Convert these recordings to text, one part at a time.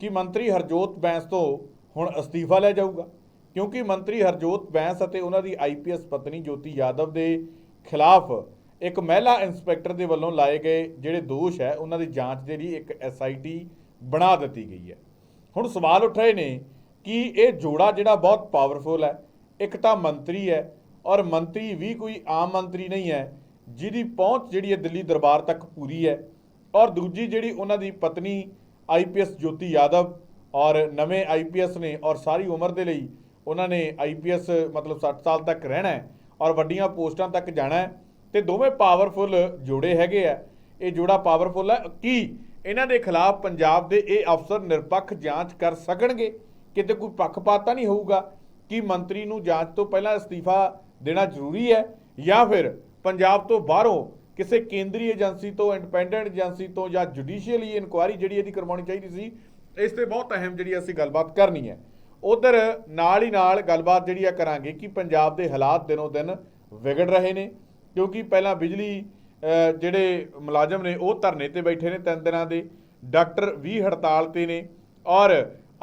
ਕਿ ਮੰਤਰੀ ਹਰਜੋਤ ਬੈਂਸ ਤੋਂ ਹੁਣ ਅਸਤੀਫਾ ਲੈ ਜਾਊਗਾ। ਕਿਉਂਕਿ ਮੰਤਰੀ ਹਰਜੋਤ ਬੈਂਸ ਅਤੇ ਉਹਨਾਂ ਦੀ ਆਈਪੀਐਸ ਪਤਨੀ ਜੋਤੀ ਯਾਦਵ ਦੇ ਖਿਲਾਫ ਇੱਕ ਮਹਿਲਾ ਇੰਸਪੈਕਟਰ ਦੇ ਵੱਲੋਂ ਲਾਏ ਗਏ ਜਿਹੜੇ ਦੋਸ਼ ਹੈ, ਉਹਨਾਂ ਦੀ ਜਾਂਚ ਦੇ ਲਈ ਇੱਕ ਐਸਆਈਟੀ ਬਣਾ ਦਿੱਤੀ ਗਈ ਹੈ। ਹੁਣ ਸਵਾਲ ਉੱਠ ਰਹੇ ਨੇ ਕਿ ਇਹ ਜੋੜਾ ਜਿਹੜਾ ਬਹੁਤ ਪਾਵਰਫੁਲ ਹੈ, ਇੱਕ ਤਾਂ ਮੰਤਰੀ ਹੈ ਔਰ ਮੰਤਰੀ ਵੀ ਕੋਈ ਆਮ ਮੰਤਰੀ ਨਹੀਂ ਹੈ, ਜਿਹਦੀ ਪਹੁੰਚ ਜਿਹੜੀ ਹੈ ਦਿੱਲੀ ਦਰਬਾਰ ਤੱਕ ਪੂਰੀ ਹੈ ਔਰ ਦੂਜੀ ਜਿਹੜੀ ਉਹਨਾਂ ਦੀ ਪਤਨੀ ਆਈਪੀਐਸ ਜੋਤੀ ਯਾਦਵ ਔਰ ਨਵੇਂ ਆਈਪੀਐਸ ਨੇ ਔਰ ਸਾਰੀ ਉਮਰ ਦੇ ਲਈ ਉਹਨਾਂ ਨੇ ਆਈਪੀਐਸ ਮਤਲਬ 60 ਸਾਲ ਤੱਕ ਰਹਿਣਾ ਹੈ ਔਰ ਵੱਡੀਆਂ ਪੋਸਟਾਂ ਤੱਕ ਜਾਣਾ ਹੈ ਤੇ ਦੋਵੇਂ ਪਾਵਰਫੁਲ ਜੋੜੇ ਹੈਗੇ ਆ। ਇਹ ਜੋੜਾ ਪਾਵਰਫੁਲ ਹੈ ਕੀ ਇਹਨਾਂ ਦੇ ਖਿਲਾਫ ਪੰਜਾਬ ਦੇ ਇਹ ਅਫਸਰ ਨਿਰਪੱਖ ਜਾਂਚ ਕਰ ਸਕਣਗੇ? ਕਿਤੇ ਕੋਈ ਪੱਖਪਾਤ ਤਾਂ ਨਹੀਂ ਹੋਊਗਾ ਕਿ ਮੰਤਰੀ ਨੂੰ ਜਾਂਚ ਤੋਂ ਪਹਿਲਾਂ ਅਸਤੀਫਾ ਦੇਣਾ ਜ਼ਰੂਰੀ ਹੈ ਜਾਂ ਫਿਰ ਪੰਜਾਬ ਤੋਂ ਬਾਹਰੋਂ ਕਿਸੇ ਕੇਂਦਰੀ ਏਜੰਸੀ ਤੋਂ ਇੰਡੀਪੈਂਡੈਂਟ ਏਜੰਸੀ ਤੋਂ ਜਾਂ ਜੁਡੀਸ਼ੀਅਲੀ ਇਨਕੁਆਇਰੀ ਜਿਹੜੀ ਇਹਦੀ ਕਰਵਾਉਣੀ ਚਾਹੀਦੀ ਸੀ, ਇਸ ਤੇ ਬਹੁਤ ਅਹਿਮ ਜਿਹੜੀ ਅਸੀਂ ਗੱਲਬਾਤ ਕਰਨੀ ਹੈ। ਉਧਰ ਨਾਲ ਹੀ ਨਾਲ ਗੱਲਬਾਤ ਜਿਹੜੀ ਆ ਕਰਾਂਗੇ ਕਿ ਪੰਜਾਬ ਦੇ ਹਾਲਾਤ ਦਿਨੋਂ ਦਿਨ ਵਿਗੜ ਰਹੇ ਨੇ, ਕਿਉਂਕਿ ਪਹਿਲਾਂ ਬਿਜਲੀ ਜਿਹੜੇ ਮੁਲਾਜ਼ਮ ਨੇ ਉਹ ਧਰਨੇ ਤੇ ਬੈਠੇ ਨੇ ਤਿੰਨ ਦਿਨਾਂ ਦੇ, ਡਾਕਟਰ ਵੀ ਹੜਤਾਲ ਤੇ ਨੇ ਔਰ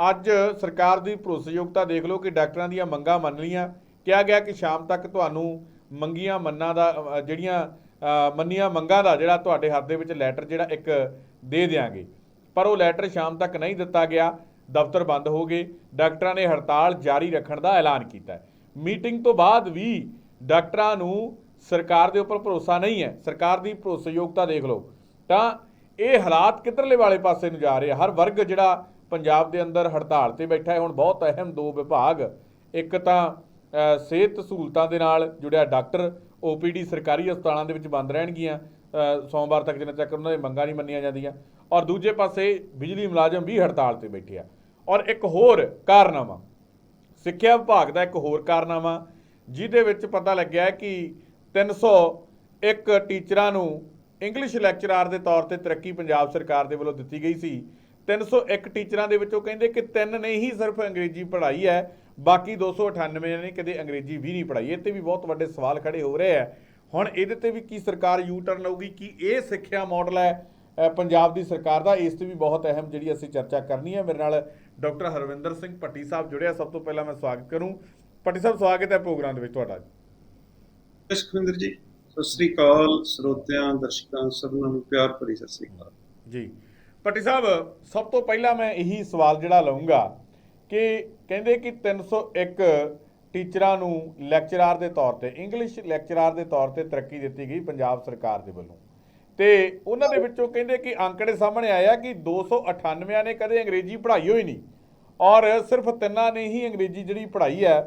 ਅੱਜ ਸਰਕਾਰ ਦੀ ਭਰੋਸੇਯੋਗਤਾ ਦੇਖ ਲਓ ਕਿ ਡਾਕਟਰਾਂ ਦੀਆਂ ਮੰਗਾਂ ਮੰਨ ਲੀਆਂ ਕਿਹਾ ਗਿਆ ਕਿ ਸ਼ਾਮ ਤੱਕ ਤੁਹਾਨੂੰ ਮੰਗੀਆਂ ਮੰਨਾਂ ਦਾ ਜਿਹੜੀਆਂ ਮੰਨੀਆਂ ਮੰਗਾਂ ਦਾ ਜਿਹੜਾ ਤੁਹਾਡੇ ਹੱਥ ਦੇ ਵਿੱਚ ਲੈਟਰ ਜਿਹੜਾ ਇੱਕ ਦੇ ਦਿਆਂਗੇ। ਪਰ ਉਹ ਲੈਟਰ ਸ਼ਾਮ ਤੱਕ ਨਹੀਂ ਦਿੱਤਾ ਗਿਆ। ਦਫ਼ਤਰ ਬੰਦ ਹੋ ਗਏ। ਡਾਕਟਰਾਂ ਨੇ ਹੜਤਾਲ ਜਾਰੀ ਰੱਖਣ ਦਾ ਐਲਾਨ ਕੀਤਾ ਮੀਟਿੰਗ ਤੋਂ ਬਾਅਦ ਵੀ ਡਾਕਟਰਾਂ ਨੂੰ ਸਰਕਾਰ ਦੇ ਉੱਪਰ ਭਰੋਸਾ ਨਹੀਂ ਹੈ। ਸਰਕਾਰ ਦੀ ਭਰੋਸੇਯੋਗਤਾ ਦੇਖ ਲਓ। ਤਾਂ ਇਹ ਹਾਲਾਤ ਕਿੱਧਰਲੇ ਵਾਲੇ ਪਾਸੇ ਨੂੰ ਜਾ ਰਹੇ ਆ? ਹਰ ਵਰਗ ਜਿਹੜਾ ਪੰਜਾਬ ਦੇ ਅੰਦਰ ਹੜਤਾਲ ਤੇ ਬੈਠਾ ਹੈ, ਹੁਣ ਬਹੁਤ ਅਹਿਮ ਦੋ ਵਿਭਾਗ, ਇੱਕ ਤਾਂ ਸਿਹਤ ਸਹੂਲਤਾਂ ਦੇ ਨਾਲ ਜੁੜਿਆ ਡਾਕਟਰ ਓਪੀਡੀ ਸਰਕਾਰੀ ਹਸਪਤਾਲਾਂ ਦੇ ਵਿੱਚ ਬੰਦ ਰਹਿਣਗੀਆਂ। ਸੋਮਵਾਰ ਤੱਕ ਜਿੰਨਾ ਤੱਕ ਉਹਨਾਂ ਦੀ ਮੰਗਾਂ ਨਹੀਂ ਮੰਨੀਆਂ ਜਾਂਦੀਆਂ। ਔਰ ਦੂਜੇ ਪਾਸੇ ਬਿਜਲੀ ਮੁਲਾਜ਼ਮ ਵੀ ਹੜਤਾਲ ਤੇ ਬੈਠੇ ਆ। ਔਰ ਇੱਕ ਹੋਰ ਕਾਰਨਾਮਾ, ਸਿੱਖਿਆ ਵਿਭਾਗ ਦਾ ਇੱਕ ਹੋਰ ਕਾਰਨਾਮਾ, ਜਿਹਦੇ ਵਿੱਚ ਪਤਾ ਲੱਗਿਆ ਹੈ ਕਿ 301 ਟੀਚਰਾਂ ਨੂੰ ਇੰਗਲਿਸ਼ ਲੈਕਚਰਾਰ ਦੇ ਤੌਰ ਤੇ ਤਰੱਕੀ ਪੰਜਾਬ ਸਰਕਾਰ ਦੇ ਵੱਲੋਂ ਦਿੱਤੀ ਗਈ ਸੀ। 301 ਟੀਚਰਾਂ ਦੇ ਵਿੱਚੋਂ ਕਹਿੰਦੇ ਕਿ ਤਿੰਨ ਨੇ ਹੀ ਸਿਰਫ ਅੰਗਰੇਜ਼ੀ ਪੜ੍ਹਾਈ ਹੈ। ਬਾਕੀ 298 ਨੇ ਕਦੇ ਅੰਗਰੇਜ਼ੀ ਵੀ ਨਹੀਂ ਪੜ੍ਹਾਈ ਇਹ ਤੇ ਵੀ ਬਹੁਤ ਵੱਡੇ ਸਵਾਲ ਖੜੇ ਹੋ ਰਹੇ ਆ। ਹੁਣ ਇਹਦੇ ਤੇ ਵੀ ਕੀ ਸਰਕਾਰ ਯੂ ਟਰਨ ਲਊਗੀ ਕਿ ਇਹ ਸਿੱਖਿਆ ਮਾਡਲ ਹੈ ਪੰਜਾਬ ਦੀ ਸਰਕਾਰ ਦਾ ਇਸ ਤੇ ਵੀ ਬਹੁਤ ਅਹਿਮ ਜਿਹੜੀ ਅਸੀਂ ਚਰਚਾ ਕਰਨੀ ਹੈ। ਮੇਰੇ ਨਾਲ ਡਾਕਟਰ ਹਰਵਿੰਦਰ ਸਿੰਘ ਭੱਟੀ ਸਾਹਿਬ ਜੁੜਿਆ ਸਭ ਤੋਂ ਪਹਿਲਾਂ ਮੈਂ ਸਵਾਗਤ ਕਰੂੰ। ਭੱਟੀ ਸਾਹਿਬ ਸਵਾਗਤ ਹੈ ਪ੍ਰੋਗਰਾਮ ਦੇ ਵਿੱਚ ਤੁਹਾਡਾ। ਸੁਖਵਿੰਦਰ ਜੀ। ਸਤਿ ਸ੍ਰੀ ਅਕਾਲ ਸਰੋਤਿਆਂ ਦਰਸ਼ਕਾਂ ਸਭਨਾਂ ਨੂੰ ਪਿਆਰ ਭਰੀ ਸਤਿ ਸ੍ਰੀ ਅਕਾਲ। ਜੀ। ਭੱਟੀ ਸਾਹਿਬ ਸਭ ਤੋਂ ਪਹਿਲਾਂ ਮੈਂ ਇਹੀ ਸਵਾਲ ਜਿਹੜਾ ਲਵਾਂਗਾ ਕਿ ਕਹਿੰਦੇ ਕਿ 301 ਟੀਚਰਾਂ ਨੂੰ ਲੈਕਚਰਾਰ ਦੇ ਤੌਰ ਤੇ ਇੰਗਲਿਸ਼ ਲੈਕਚਰਾਰ ਦੇ ਤੌਰ ਤੇ ਤਰੱਕੀ ਦਿੱਤੀ ਗਈ ਪੰਜਾਬ ਸਰਕਾਰ ਦੇ ਵੱਲੋਂ। ਤੇ ਉਹਨਾਂ ਦੇ ਵਿੱਚੋਂ ਕਹਿੰਦੇ ਕਿ ਅੰਕੜੇ ਸਾਹਮਣੇ ਆਇਆ ਕਿ 298 ਨੇ ਕਦੇ ਅੰਗਰੇਜ਼ੀ ਪੜ੍ਹਾਈ ਹੋਈ ਨਹੀਂ। ਔਰ ਸਿਰਫ ਤਿੰਨਾਂ ਨੇ ਹੀ ਅੰਗਰੇਜ਼ੀ ਜਿਹੜੀ ਪੜ੍ਹਾਈ ਹੈ,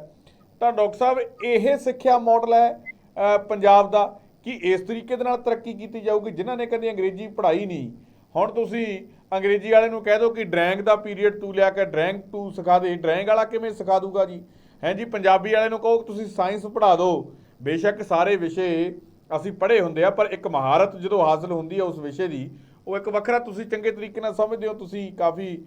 ਤਾਂ ਡਾਕਟਰ ਸਾਹਿਬ, ਇਹ ਸਿੱਖਿਆ ਮਾਡਲ ਹੈ ਪੰਜਾਬ ਦਾ, ਕਿ ਇਸ ਤਰੀਕੇ ਦੇ ਨਾਲ ਤਰੱਕੀ ਕੀਤੀ ਜਾਊਗੀ, ਜਿਨ੍ਹਾਂ ਨੇ ਕਦੇ ਅੰਗਰੇਜ਼ੀ ਪੜ੍ਹਾਈ ਨਹੀਂ। ਹੁਣ ਤੁਸੀਂ ਅੰਗਰੇਜ਼ੀ ਵਾਲੇ ਨੂੰ ਕਹਿ ਦਿਓ ਕਿ ਡਰੈਂਗ ਦਾ ਪੀਰੀਅਡ ਤੂੰ ਲਿਆ ਕੇ ਡਰੈਂਗ ਤੂੰ ਸਿਖਾ ਦੇ, ਡਰੈਂਗ ਵਾਲਾ ਕਿਵੇਂ ਸਿਖਾ ਦੂਗਾ ਜੀ? ਹੈਂ ਜੀ, ਪੰਜਾਬੀ ਵਾਲੇ ਨੂੰ ਕਹੋ ਤੁਸੀਂ ਸਾਇੰਸ ਪੜ੍ਹਾ ਦਿਓ ਬੇਸ਼ੱਕ ਸਾਰੇ ਵਿਸ਼ੇ ਅਸੀਂ ਪੜ੍ਹੇ ਹੁੰਦੇ ਆ, ਪਰ ਇੱਕ ਮਹਾਰਤ ਜਦੋਂ ਹਾਸਲ ਹੁੰਦੀ ਹੈ ਉਸ ਵਿਸ਼ੇ ਦੀ, ਉਹ ਇੱਕ ਵੱਖਰਾ ਤੁਸੀਂ ਚੰਗੇ ਤਰੀਕੇ ਨਾਲ ਸਮਝਦੇ ਹੋ, ਤੁਸੀਂ ਕਾਫੀ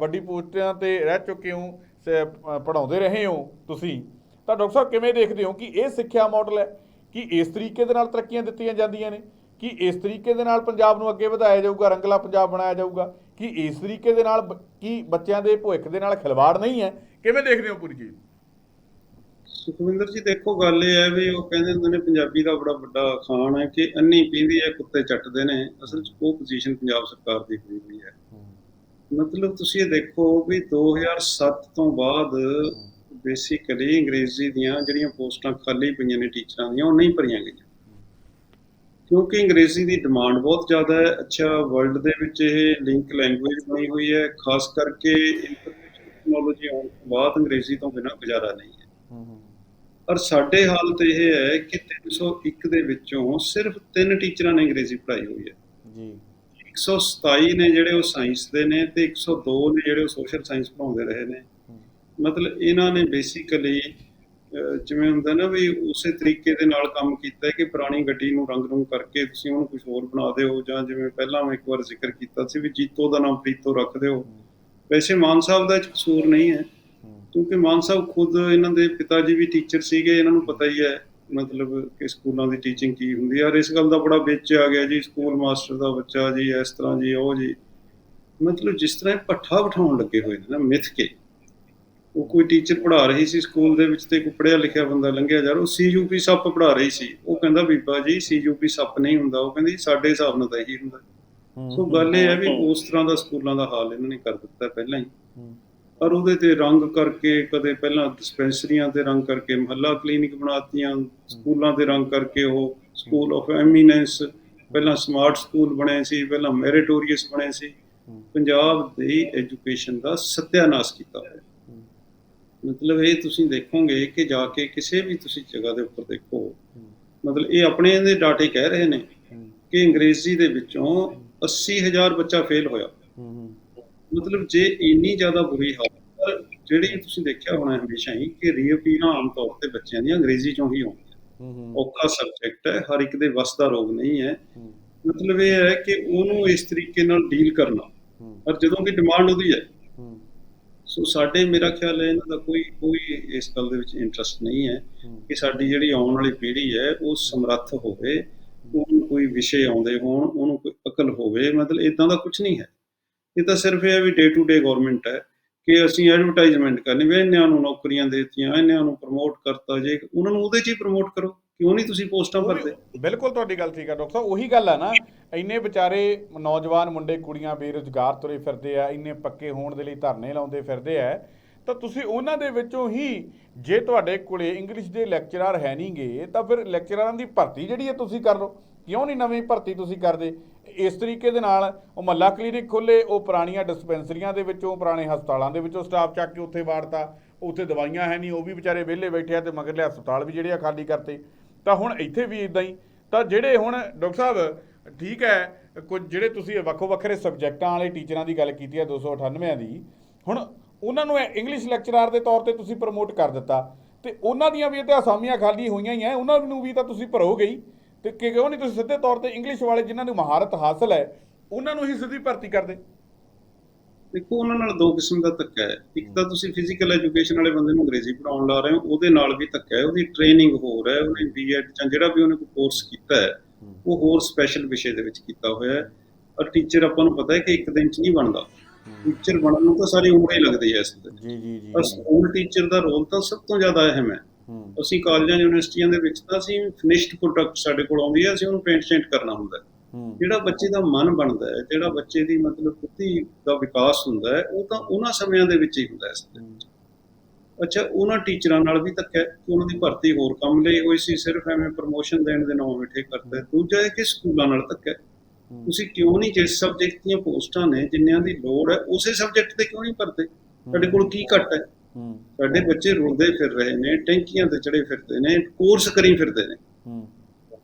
ਵੱਡੀ ਪੋਸਟਾਂ ਤੇ ਰਹਿ ਚੁੱਕੇ ਹੋ, ਸ- ਪੜ੍ਹਾਉਂਦੇ ਰਹੇ ਹੋ ਤੁਸੀਂ। ਤਾਂ ਡਾਕਟਰ ਸਾਹਿਬ ਕਿਵੇਂ ਦੇਖਦੇ ਹੋ ਕਿ ਇਹ ਸਿੱਖਿਆ ਮਾਡਲ ਹੈ ਕਿ ਇਸ ਤਰੀਕੇ ਦੇ ਨਾਲ ਤਰੱਕੀਆਂ ਦਿੱਤੀਆਂ ਜਾਂਦੀਆਂ ਨੇ? ਕਿ ਇਸ ਤਰੀਕੇ ਦੇ ਨਾਲ ਪੰਜਾਬ ਨੂੰ ਅੱਗੇ ਵਧਾਇਆ ਜਾਊਗਾ ਰੰਗਲਾ ਪੰਜਾਬ ਬਣਾਇਆ ਜਾਊਗਾ ਕਿ ਇਸ ਤਰੀਕੇ ਦੇ ਨਾਲ ਕੀ ਬੱਚਿਆਂ ਦੇ ਭਵਿੱਖ ਦੇ ਨਾਲ ਖਿਲਵਾੜ ਨਹੀਂ ਹੈ? ਕਿਵੇਂ ਦੇਖਦੇ ਹੋ ਪੂਰੀ ਚੀਜ਼? ਸੁਖਵਿੰਦਰ ਜੀ ਦੇਖੋ ਗੱਲ ਇਹ ਹੈ ਵੀ ਉਹ ਕਹਿੰਦੇ ਹੁੰਦੇ ਨੇ ਪੰਜਾਬੀ ਦਾ ਬੜਾ ਵੱਡਾ ਖਾਨ ਹੈ ਕਿ ਅੰਨੀ ਪੀਂਦੀ ਹੈ ਕੁੱਤੇ ਚੱਟਦੇ ਨੇ। ਅਸਲ 'ਚ ਉਹ ਪੋਜੀਸ਼ਨ ਪੰਜਾਬ ਸਰਕਾਰ ਦੀ ਹੋਈ ਹੋਈ ਹੈ। ਮਤਲਬ ਤੁਸੀਂ ਇਹ ਦੇਖੋ ਵੀ 2007 ਤੋਂ ਬਾਅਦ ਬੇਸਿਕਲੀ ਅੰਗਰੇਜ਼ੀ ਦੀਆਂ ਜਿਹੜੀਆਂ ਪੋਸਟਾਂ ਖਾਲੀ ਪਈਆਂ ਨੇ ਟੀਚਰਾਂ ਦੀਆਂ ਉਹ ਨਹੀਂ ਭਰੀਆਂ ਗਈਆਂ। ਕਿਉਂਕਿ ਅੰਗਰੇਜ਼ੀ ਦੀ ਡਿਮਾਂਡ ਬਹੁਤ ਜ਼ਿਆਦਾ ਹੈ। ਅੱਛਾ ਵਰਲਡ ਦੇ ਵਿੱਚ ਇਹ ਲਿੰਕ ਲੈਂਗੁਏਜ ਬਣੀ ਹੋਈ ਹੈ। ਖਾਸ ਕਰਕੇ ਇਨਫੋਰਮੇਸ਼ਨ ਟੈਕਨੋਲੋਜੀ ਆਉਣ ਤੋਂ ਬਾਅਦ ਅੰਗਰੇਜ਼ੀ ਤੋਂ ਬਿਨਾਂ ਗੁਜ਼ਾਰਾ ਨਹੀਂ ਹੈ। ਔਰ ਸਾਡੇ ਹਾਲਤ ਇਹ ਹੈ ਕਿ 301 ਦੇ ਵਿੱਚੋਂ ਸਿਰਫ ਤਿੰਨ ਟੀਚਰਾਂ ਨੇ ਅੰਗਰੇਜ਼ੀ ਪੜ੍ਹਾਈ ਹੋਈ ਹੈ। ਜੀ। 127 ਨੇ ਜਿਹੜੇ ਉਹ ਸਾਇੰਸ ਦੇ ਨੇ ਤੇ 102 ਨੇ ਜਿਹੜੇ ਉਹ ਸੋਸ਼ਲ ਸਾਇੰਸ ਪੜਾਉਂਦੇ ਰਹੇ ਨੇ। ਮਤਲਬ ਇਹਨਾਂ ਨੇ ਬੇਸਿਕਲੀ ਜਿਵੇਂ ਹੁੰਦਾ ਨਾ ਵੀ ਉਸੇ ਤਰੀਕੇ ਦੇ ਨਾਲ ਕੰਮ ਕੀਤਾ ਕਿ ਪੁਰਾਣੀ ਗੱਡੀ ਨੂੰ ਰੰਗ ਰੂੰਗ ਕਰਕੇ ਤੁਸੀਂ ਉਹਨੂੰ ਕੁਝ ਹੋਰ ਬਣਾ ਦਿਓ ਜਾਂ ਜਿਵੇਂ ਪਹਿਲਾਂ ਮੈਂ ਇੱਕ ਵਾਰ ਜ਼ਿਕਰ ਕੀਤਾ ਸੀ ਵੀ ਜੀਤੋ ਦਾ ਨਾਮ ਪ੍ਰੀਤੋ ਰੱਖ ਦਿਓ। ਵੈਸੇ ਮਾਨ ਸਾਹਿਬ ਦਾ ਕਸੂਰ ਨਹੀਂ ਹੈ। ਕਿਉਂਕਿ ਮਾਨ ਸਾਹਿਬ ਖੁਦ ਇਹਨਾਂ ਦੇ ਪਿਤਾ ਜੀ ਵੀ ਟੀਚਰ ਸੀਗੇ ਇਹਨਾਂ ਨੂੰ ਪਤਾ ਹੀ ਹੈ ਮਤਲਬ ਕਿ ਸਕੂਲਾਂ ਦੀ ਟੀਚਿੰਗ ਕੀ ਹੁੰਦੀ ਹੈ। ਔਰ ਇਸ ਗੱਲ ਦਾ ਬੜਾ ਵਿੱਚ ਆ ਗਿਆ ਜੀ ਸਕੂਲ ਮਾਸਟਰ ਦਾ ਬੱਚਾ ਜੀ ਇਸ ਤਰ੍ਹਾਂ ਜੀ ਉਹ ਜੀ। ਮਤਲਬ ਜਿਸ ਤਰ੍ਹਾਂ ਇਹ ਪੱਠਾ ਬਿਠਾਉਣ ਲੱਗੇ ਹੋਏ ਨੇ ਨਾ ਮਿੱਥ ਕੇ। ਉਹ ਕੋਈ ਟੀਚਰ ਪੜ੍ਹਾ ਰਹੀ ਸੀ ਸਕੂਲ ਦੇ ਵਿੱਚ ਤੇ ਕੋਈ ਪੜ੍ਹਿਆ ਲਿਖਿਆ ਬੰਦਾ ਲੰਘਿਆ ਜਾ ਰਿਹਾ ਉਹ ਸੀਯੂਪੀ ਸੱਪ ਪੜ੍ਹਾ ਰਹੀ ਸੀ। ਉਹ ਕਹਿੰਦਾ ਬੀਬਾ ਜੀ ਸੀਯੂਪੀ ਸੱਪ ਨਹੀਂ ਹੁੰਦਾ। ਉਹ ਕਹਿੰਦੀ ਸਾਡੇ ਹਿਸਾਬ ਨਾਲ ਤਾਂ ਇਹੀ ਹੁੰਦਾ। ਸੋ ਗੱਲ ਇਹ ਹੈ ਵੀ ਉਸ ਤਰ੍ਹਾਂ ਦਾ ਸਕੂਲਾਂ ਦਾ ਹਾਲ ਇਹਨਾਂ ਨੇ ਕਰ ਦਿੱਤਾ ਪਹਿਲਾਂ ਹੀ। ਔਰ ਉਹਦੇ ਤੇ ਰੰਗ ਕਰਕੇ ਕਦੇ ਪਹਿਲਾਂ ਡਿਸਪੈਂਸਰੀਆਂ ਤੇ ਰੰਗ ਕਰਕੇ ਮਹੱਲਾ ਕਲੀਨਿਕ ਬਣਾਤੀਆਂ ਸਕੂਲਾਂ ਤੇ ਰੰਗ ਕਰਕੇ ਉਹ ਸਕੂਲ ਆਫ ਐਮੀਨੈਂਸ ਪਹਿਲਾਂ ਸਮਾਰਟ ਸਕੂਲ ਬਣੇ ਸੀ ਪਹਿਲਾਂ ਮੈਰਿਟੋਰੀਅਸ ਬਣੇ ਸੀ। ਪੰਜਾਬ ਦੀ ਐਜੂਕੇਸ਼ਨ ਦਾ ਸਤਿਆਨਾਸ਼ ਕੀਤਾ। ਹੋਇਆ ਮਤਲਬ ਇਹ ਤੁਸੀਂ ਦੇਖੋਗੇ ਕਿ ਜਾ ਕੇ ਕਿਸੇ ਵੀ ਤੁਸੀਂ ਜਗ੍ਹਾ ਦੇ ਉੱਪਰ ਦੇਖੋ ਮਤਲਬ ਇਹ ਆਪਣੇ ਦੇ ਡਾਟੇ ਕਹਿ ਰਹੇ ਨੇ ਕਿ ਅੰਗਰੇਜ਼ੀ ਦੇ ਵਿੱਚੋਂ 80000 ਬੱਚਾ ਫੇਲ ਹੋਇਆ। ਮਤਲਬ ਜੇ ਇੰਨੀ ਜ਼ਿਆਦਾ ਬੁਰੀ ਹਾਲਤ ਪਰ ਜਿਹੜੀ ਤੁਸੀਂ ਦੇਖਿਆ ਹੋਣਾ ਹਮੇਸ਼ਾ ਹੀ ਕਿ ਰੀਅਪੀਲਾਂ ਆਮ ਤੌਰ ਤੇ ਬੱਚਿਆਂ ਦੀਆਂ ਅੰਗਰੇਜ਼ੀ ਚੋਂ ਹੀ ਆਉਂਦੀਆਂ। ਔਖਾ ਸਬਜੈਕਟ ਹੈ ਹਰ ਇੱਕ ਦੇ ਵੱਸ ਦਾ ਰੋਗ ਨਹੀਂ ਹੈ। ਮਤਲਬ ਇਹ ਹੈ ਕਿ ਉਹਨੂੰ ਇਸ ਤਰੀਕੇ ਨਾਲ ਡੀਲ ਕਰਨਾ। ਪਰ ਜਦੋਂ ਕਿ ਡਿਮਾਂਡ ਉਹਦੀ ਹੈ ਸੋ ਸਾਡੇ ਮੇਰਾ ਖਿਆਲ ਹੈ ਇਹਨਾਂ ਦਾ ਕੋਈ ਕੋਈ ਇਸ ਗੱਲ ਦੇ ਵਿੱਚ ਇੰਟਰਸਟ ਨਹੀਂ ਹੈ ਕਿ ਸਾਡੀ ਜਿਹੜੀ ਆਉਣ ਵਾਲੀ ਪੀੜ੍ਹੀ ਹੈ ਉਹ ਸਮਰੱਥ ਹੋਵੇ ਉਹਨੂੰ ਕੋਈ ਵਿਸ਼ੇ ਆਉਂਦੇ ਹੋਣ ਉਹਨੂੰ ਕੋਈ ਅਕਲ ਹੋਵੇ ਮਤਲਬ ਇਦਾਂ ਦਾ ਕੁਝ ਨਹੀਂ ਹੈ। ਇਹ ਤਾਂ ਸਿਰਫ ਇਹ ਵੀ ਡੇ ਟੂ ਡੇ ਗਵਰਨਮੈਂਟ ਹੈ ਕਿ ਅਸੀਂ ਐਡਵਰਟਾਈਜ਼ਮੈਂਟ ਕਰਨੀ ਵੀ ਇਹਨਾਂ ਨੂੰ ਨੌਕਰੀਆਂ ਦਿੱਤੀਆਂ ਇਹਨਾਂ ਨੂੰ ਪ੍ਰਮੋਟ ਕਰਤਾ ਜੇ ਉਹਨਾਂ ਨੂੰ ਉਹਦੇ 'ਚ ਹੀ ਪ੍ਰਮੋਟ ਕਰੋ। ਕਿਉਂ ਨਹੀਂ ਤੁਸੀਂ ਪੋਸਟਾਂ ਭਰਦੇ? ਬਿਲਕੁਲ ਤੁਹਾਡੀ ਗੱਲ ਠੀਕ ਹੈ ਡਾਕਟਰ ਸਾਹਿਬ। ਉਹੀ ਗੱਲ ਆ ਨਾ ਇੰਨੇ ਵਿਚਾਰੇ ਨੌਜਵਾਨ ਮੁੰਡੇ ਕੁੜੀਆਂ ਬੇਰੁਜ਼ਗਾਰ ਤੁਰੇ ਫਿਰਦੇ ਆ ਇੰਨੇ ਪੱਕੇ ਹੋਣ ਦੇ ਲਈ ਧਰਨੇ ਲਾਉਂਦੇ ਫਿਰਦੇ ਆ ਤਾਂ ਤੁਸੀਂ ਉਹਨਾਂ ਦੇ ਵਿੱਚੋਂ ਹੀ ਜੇ ਤੁਹਾਡੇ ਕੋਲੇ ਇੰਗਲਿਸ਼ ਦੇ ਲੈਕਚਰਰ ਹੈ ਨਹੀਂਗੇ ਤਾਂ ਫਿਰ ਲੈਕਚਰਰਾਂ ਦੀ ਭਰਤੀ ਜਿਹੜੀ ਹੈ ਤੁਸੀਂ ਕਰ ਲਓ। ਕਿਉਂ ਨਹੀਂ ਨਵੀਂ ਭਰਤੀ ਤੁਸੀਂ ਕਰਦੇ? ਇਸ ਤਰੀਕੇ ਦੇ ਨਾਲ ਉਹ ਮੱਲਾ ਕਲੀਨਿਕ ਖੋਲੇ ਉਹ ਪੁਰਾਣੀਆਂ ਡਿਸਪੈਂਸਰੀਆਂ ਦੇ ਵਿੱਚੋਂ ਪੁਰਾਣੇ ਹਸਪਤਾਲਾਂ ਦੇ ਵਿੱਚੋਂ ਸਟਾਫ ਚੱਕ ਕੇ ਉੱਥੇ ਵਾੜਤਾ ਉੱਥੇ ਦਵਾਈਆਂ ਹੈ ਨਹੀਂ ਉਹ ਵੀ ਵਿਚਾਰੇ ਵਿਹਲੇ ਬੈਠੇ ਆ ਤੇ ਮਗਰਲੇ ਹਸਪਤਾਲ ਵੀ ਜਿਹੜੇ ਆ ਖਾਲੀ ਕਰਤੇ। ਤਾਂ ਹੁਣ ਇੱਥੇ ਵੀ ਇਦਾਂ ਹੀ। ਤਾਂ ਜਿਹੜੇ ਹੁਣ ਡਾਕਟਰ ਸਾਹਿਬ, ਠੀਕ ਹੈ, ਕੁਝ ਜਿਹੜੇ ਤੁਸੀਂ ਵੱਖੋ ਵੱਖਰੇ ਸਬਜੈਕਟਾਂ ਵਾਲੇ ਟੀਚਰਾਂ ਦੀ ਗੱਲ ਕੀਤੀ ਹੈ 298 ਦੀ, ਹੁਣ ਉਹਨਾਂ ਨੂੰ ਇੰਗਲਿਸ਼ ਲੈਕਚਰਰ ਦੇ ਤੌਰ ਤੇ ਤੁਸੀਂ ਪ੍ਰਮੋਟ ਕਰ ਦਿੱਤਾ। ਤੇ ਉਹਨਾਂ ਦੀਆਂ ਵੀ ਤੇ ਅਸਾਮੀਆਂ ਖਾਲੀ ਹੋਈਆਂ ਹੀ ਆ, ਉਹਨਾਂ ਨੂੰ ਵੀ ਤਾਂ ਤੁਸੀਂ ਭਰੋਗੇ ਹੀ। ਤੇ ਕਿਉਂ ਨਹੀਂ ਤੁਸੀਂ ਸਿੱਧੇ ਤੌਰ ਤੇ ਇੰਗਲਿਸ਼ ਵਾਲੇ ਜਿਨ੍ਹਾਂ ਨੂੰ ਮਹਾਰਤ ਹਾਸਲ ਹੈ, ਉਹਨਾਂ ਨੂੰ ਹੀ ਸਿੱਧੀ ਭਰਤੀ ਕਰਦੇ। ਦੇਖੋ ਉਹਨਾਂ ਨਾਲ ਦੋ ਕਿਸਮ ਦਾ ਧੱਕਾ ਹੈ। ਇੱਕ ਤਾਂ ਤੁਸੀਂ ਫਿਜ਼ੀਕਲ ਐਜੂਕੇਸ਼ਨ ਵਾਲੇ ਬੰਦੇ ਨੂੰ ਅੰਗਰੇਜ਼ੀ ਪੜਾਉਣ ਲਾ ਰਹੇ ਹੋ ਉਹਦੇ ਨਾਲ ਵੀ ਧੱਕਾ ਹੈ ਉਹਦੀ ਟ੍ਰੇਨਿੰਗ ਹੋਰ ਹੈ ਉਹਨੇ ਬੀਐਡ ਜਾਂ ਜਿਹੜਾ ਵੀ ਉਹਨੇ ਕੋਈ ਕੋਰਸ ਕੀਤਾ ਹੈ ਉਹ ਹੋਰ ਸਪੈਸ਼ਲ ਵਿਸ਼ੇ ਦੇ ਵਿੱਚ ਕੀਤਾ ਹੋਇਆ ਹੈ। ਔਰ ਟੀਚਰ ਆਪਾਂ ਨੂੰ ਪਤਾ ਹੈ ਕਿ ਇੱਕ ਦਿਨ 'ਚ ਨਹੀਂ ਬਣਦਾ। ਟੀਚਰ ਬਣਨ ਨੂੰ ਤਾਂ ਸਾਰੀ ਉਮਰ ਹੀ ਲੱਗਦੀ ਹੈ ਇਸ ਤੇ ਜੀ ਜੀ ਜੀ। ਪਰ ਸਕੂਲ ਟੀਚਰ ਦਾ ਰੋਲ ਤਾਂ ਸਭ ਤੋਂ ਜ਼ਿਆਦਾ ਅਹਿਮ ਹੈ। ਅਸੀਂ ਕਾਲਜਾਂ ਯੂਨੀਵਰਸਿਟੀਆਂ ਦੇ ਵਿੱਚ ਤਾਂ ਅਸੀਂ ਫਿਨਿਸ਼ਡ ਪ੍ਰੋਡਕਟ ਸਾਡੇ ਕੋਲ ਆਉਂਦੀ ਹੈ ਅਸੀਂ ਉਹਨੂੰ ਪੇਂਟ ਕਰਨਾ ਹੁੰਦਾ ਹੂੰ। ਜਿਹੜਾ ਬੱਚੇ ਦਾ ਮਨ ਬਣਦਾ ਹੈ ਜਿਹੜਾ ਬੱਚੇ ਦੀ ਮਤਲਬ ਬੁੱਧੀ ਦਾ ਵਿਕਾਸ ਹੁੰਦਾ ਹੈ ਉਹ ਤਾਂ ਉਹਨਾਂ ਸਮਿਆਂ ਦੇ ਵਿੱਚ ਹੀ ਹੁੰਦਾ ਹੈ ਅੱਛਾ ਉਹਨਾਂ ਟੀਚਰਾਂ ਨਾਲ ਵੀ ਧੱਕਾ ਹੈ ਕਿ ਉਹਨਾਂ ਦੀ ਭਰਤੀ ਹੋਰ ਕੰਮ ਲਈ ਹੋਈ ਸੀ ਸਿਰਫ ਐਵੇਂ ਪ੍ਰਮੋਸ਼ਨ ਦੇਣ ਦੇ ਨਾਮ ਮਿੱਠੇ ਕਰਦੇ ਦੂਜਾ ਹੈ ਕਿ ਸਕੂਲਾਂ ਨਾਲ ਧੱਕਾ ਹੈ। ਤੁਸੀਂ ਕਿਉਂ ਨਹੀਂ ਜਿਸ ਸਬਜੈਕਟ ਦੀਆਂ ਪੋਸਟਾਂ ਨੇ ਜਿੰਨਿਆਂ ਦੀ ਲੋੜ ਹੈ ਉਸੇ ਸਬਜੈਕਟ ਤੇ ਕਿਉਂ ਨਹੀਂ ਭਰਦੇ? ਸਾਡੇ ਕੋਲ ਕੀ ਘੱਟ ਹੈ? ਸਾਡੇ ਬੱਚੇ ਰੁਲਦੇ ਫਿਰ ਰਹੇ ਨੇ ਟੈਂਕੀਆਂ ਤੇ ਚੜੇ ਫਿਰਦੇ ਨੇ ਕੋਰਸ ਕਰੀ ਫਿਰਦੇ ਨੇ।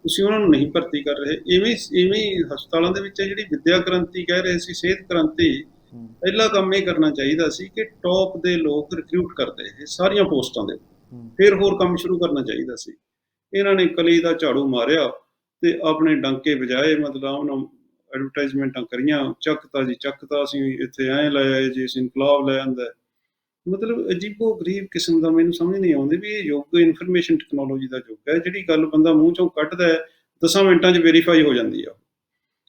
ਤੁਸੀਂ ਉਹਨਾਂ ਨੂੰ ਨਹੀਂ ਭਰਤੀ ਕਰ ਰਹੇ ਇਵੇਂ ਇਵੇਂ ਹਸਪਤਾਲਾਂ ਦੇ ਵਿੱਚ ਜਿਹੜੀ ਵਿਦਿਆ ਕ੍ਰਾਂਤੀ ਕਹਿ ਰਹੇ ਸੀ ਸਿਹਤ ਕ੍ਰਾਂਤੀ ਪਹਿਲਾ ਕੰਮ ਇਹ ਕਰਨਾ ਚਾਹੀਦਾ ਸੀ ਕਿ ਟੌਪ ਦੇ ਲੋਕ ਰਿਕਰੂਟ ਕਰਦੇ ਇਹ ਸਾਰੀਆਂ ਪੋਸਟਾਂ ਦੇ ਫਿਰ ਹੋਰ ਕੰਮ ਸ਼ੁਰੂ ਕਰਨਾ ਚਾਹੀਦਾ ਸੀ। ਇਹਨਾਂ ਨੇ ਕਲੀ ਦਾ ਝਾੜੂ ਮਾਰਿਆ ਤੇ ਆਪਣੇ ਡੰਕੇ ਵਜਾਏ ਮਤਲਬ ਉਹਨਾਂ ਐਡਵਰਟਾਈਜ਼ਮੈਂਟਾਂ ਕਰੀਆਂ ਚੱਕਤਾ ਜੀ ਚੱਕਤਾ ਅਸੀਂ ਇੱਥੇ ਐਂ ਲੈ ਆਏ ਜੀ ਅਸੀਂ ਇਨਕਲਾਬ ਲੈ ਆਂਦਾ। ਮਤਲਬ ਅਜੀਬੋ ਗਰੀਬ ਕਿਸਮ ਦਾ ਮੈਨੂੰ ਸਮਝ ਨਹੀਂ ਆਉਂਦੀ ਵੀ ਇਹ ਯੁੱਗ ਇਨਫੋਰਮੇਸ਼ਨ ਟੈਕਨੋਲੋਜੀ ਦਾ ਯੁੱਗ ਹੈ, ਜਿਹੜੀ ਗੱਲ ਬੰਦਾ ਮੂੰਹ ਚੋਂ ਕੱਢਦਾ ਹੈ 10 ਮਿੰਟਾਂ 'ਚ ਵੈਰੀਫਾਈ ਹੋ ਜਾਂਦੀ ਆ।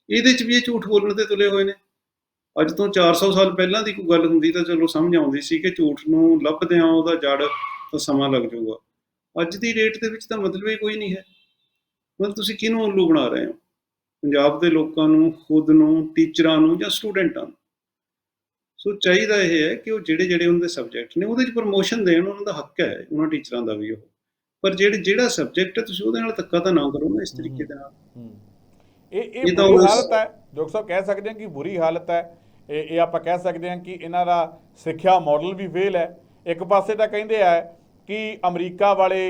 ਇਹਦੇ 'ਚ ਵੀ ਇਹ ਝੂਠ ਬੋਲਣ ਤੇ ਤੁਲੇ ਹੋਏ ਨੇ। ਅੱਜ ਤੋਂ 400 ਸਾਲ ਪਹਿਲਾਂ ਦੀ ਕੋਈ ਗੱਲ ਹੁੰਦੀ ਤਾਂ ਚਲੋ ਸਮਝ ਆਉਂਦੀ ਸੀ ਕਿ ਝੂਠ ਨੂੰ ਲੱਭਦੇ ਆ ਉਹਦਾ ਜੜ ਤਾਂ ਸਮਾਂ ਲੱਗ ਜਾਊਗਾ। ਅੱਜ ਦੀ ਡੇਟ ਦੇ ਵਿੱਚ ਤਾਂ ਮਤਲਬ ਹੀ ਕੋਈ ਨਹੀਂ ਹੈ। ਮਤਲਬ ਤੁਸੀਂ ਕਿਹਨੂੰ ਉੱਲੂ ਬਣਾ ਰਹੇ ਹੋ? ਪੰਜਾਬ ਦੇ ਲੋਕਾਂ ਨੂੰ, ਖੁਦ ਨੂੰ ਟੀਚਰਾਂ ਨੂੰ ਜਾਂ ਸਟੂਡੈਂਟਾਂ ਨੂੰ? ਸੋ ਚਾਹੀਦਾ ਇਹ ਹੈ ਕਿ ਉਹ ਜਿਹੜੇ ਜਿਹੜੇ ਉਹਨਾਂ ਦੇ ਸਬਜੈਕਟ ਨੇ ਉਹਦੇ 'ਚ ਪ੍ਰਮੋਸ਼ਨ ਦੇਣ ਉਹਨਾਂ ਦਾ ਹੱਕ ਹੈ ਉਹਨਾਂ ਟੀਚਰਾਂ ਦਾ ਵੀ ਉਹ। ਪਰ ਜਿਹੜੇ ਜਿਹੜਾ ਸਬਜੈਕਟ ਹੈ ਤੁਸੀਂ ਉਹਦੇ ਨਾਲ ਧੱਕਾ ਤਾਂ ਨਾ ਕਰੋ ਨਾ ਇਸ ਤਰੀਕੇ ਦੇ ਨਾਲ। ਇਹ ਇਹ ਬੁਰੀ ਹਾਲਤ ਹੈ ਡਾਕਟਰ ਸਾਹਿਬ ਕਹਿ ਸਕਦੇ ਹਾਂ ਕਿ ਬੁਰੀ ਹਾਲਤ ਹੈ। ਇਹ ਇਹ ਆਪਾਂ ਕਹਿ ਸਕਦੇ ਹਾਂ ਕਿ ਇਹਨਾਂ ਦਾ ਸਿੱਖਿਆ ਮਾਡਲ ਵੀ ਫੇਲ ਹੈ। ਇੱਕ ਪਾਸੇ ਤਾਂ ਕਹਿੰਦੇ ਆ ਕਿ ਅਮਰੀਕਾ ਵਾਲੇ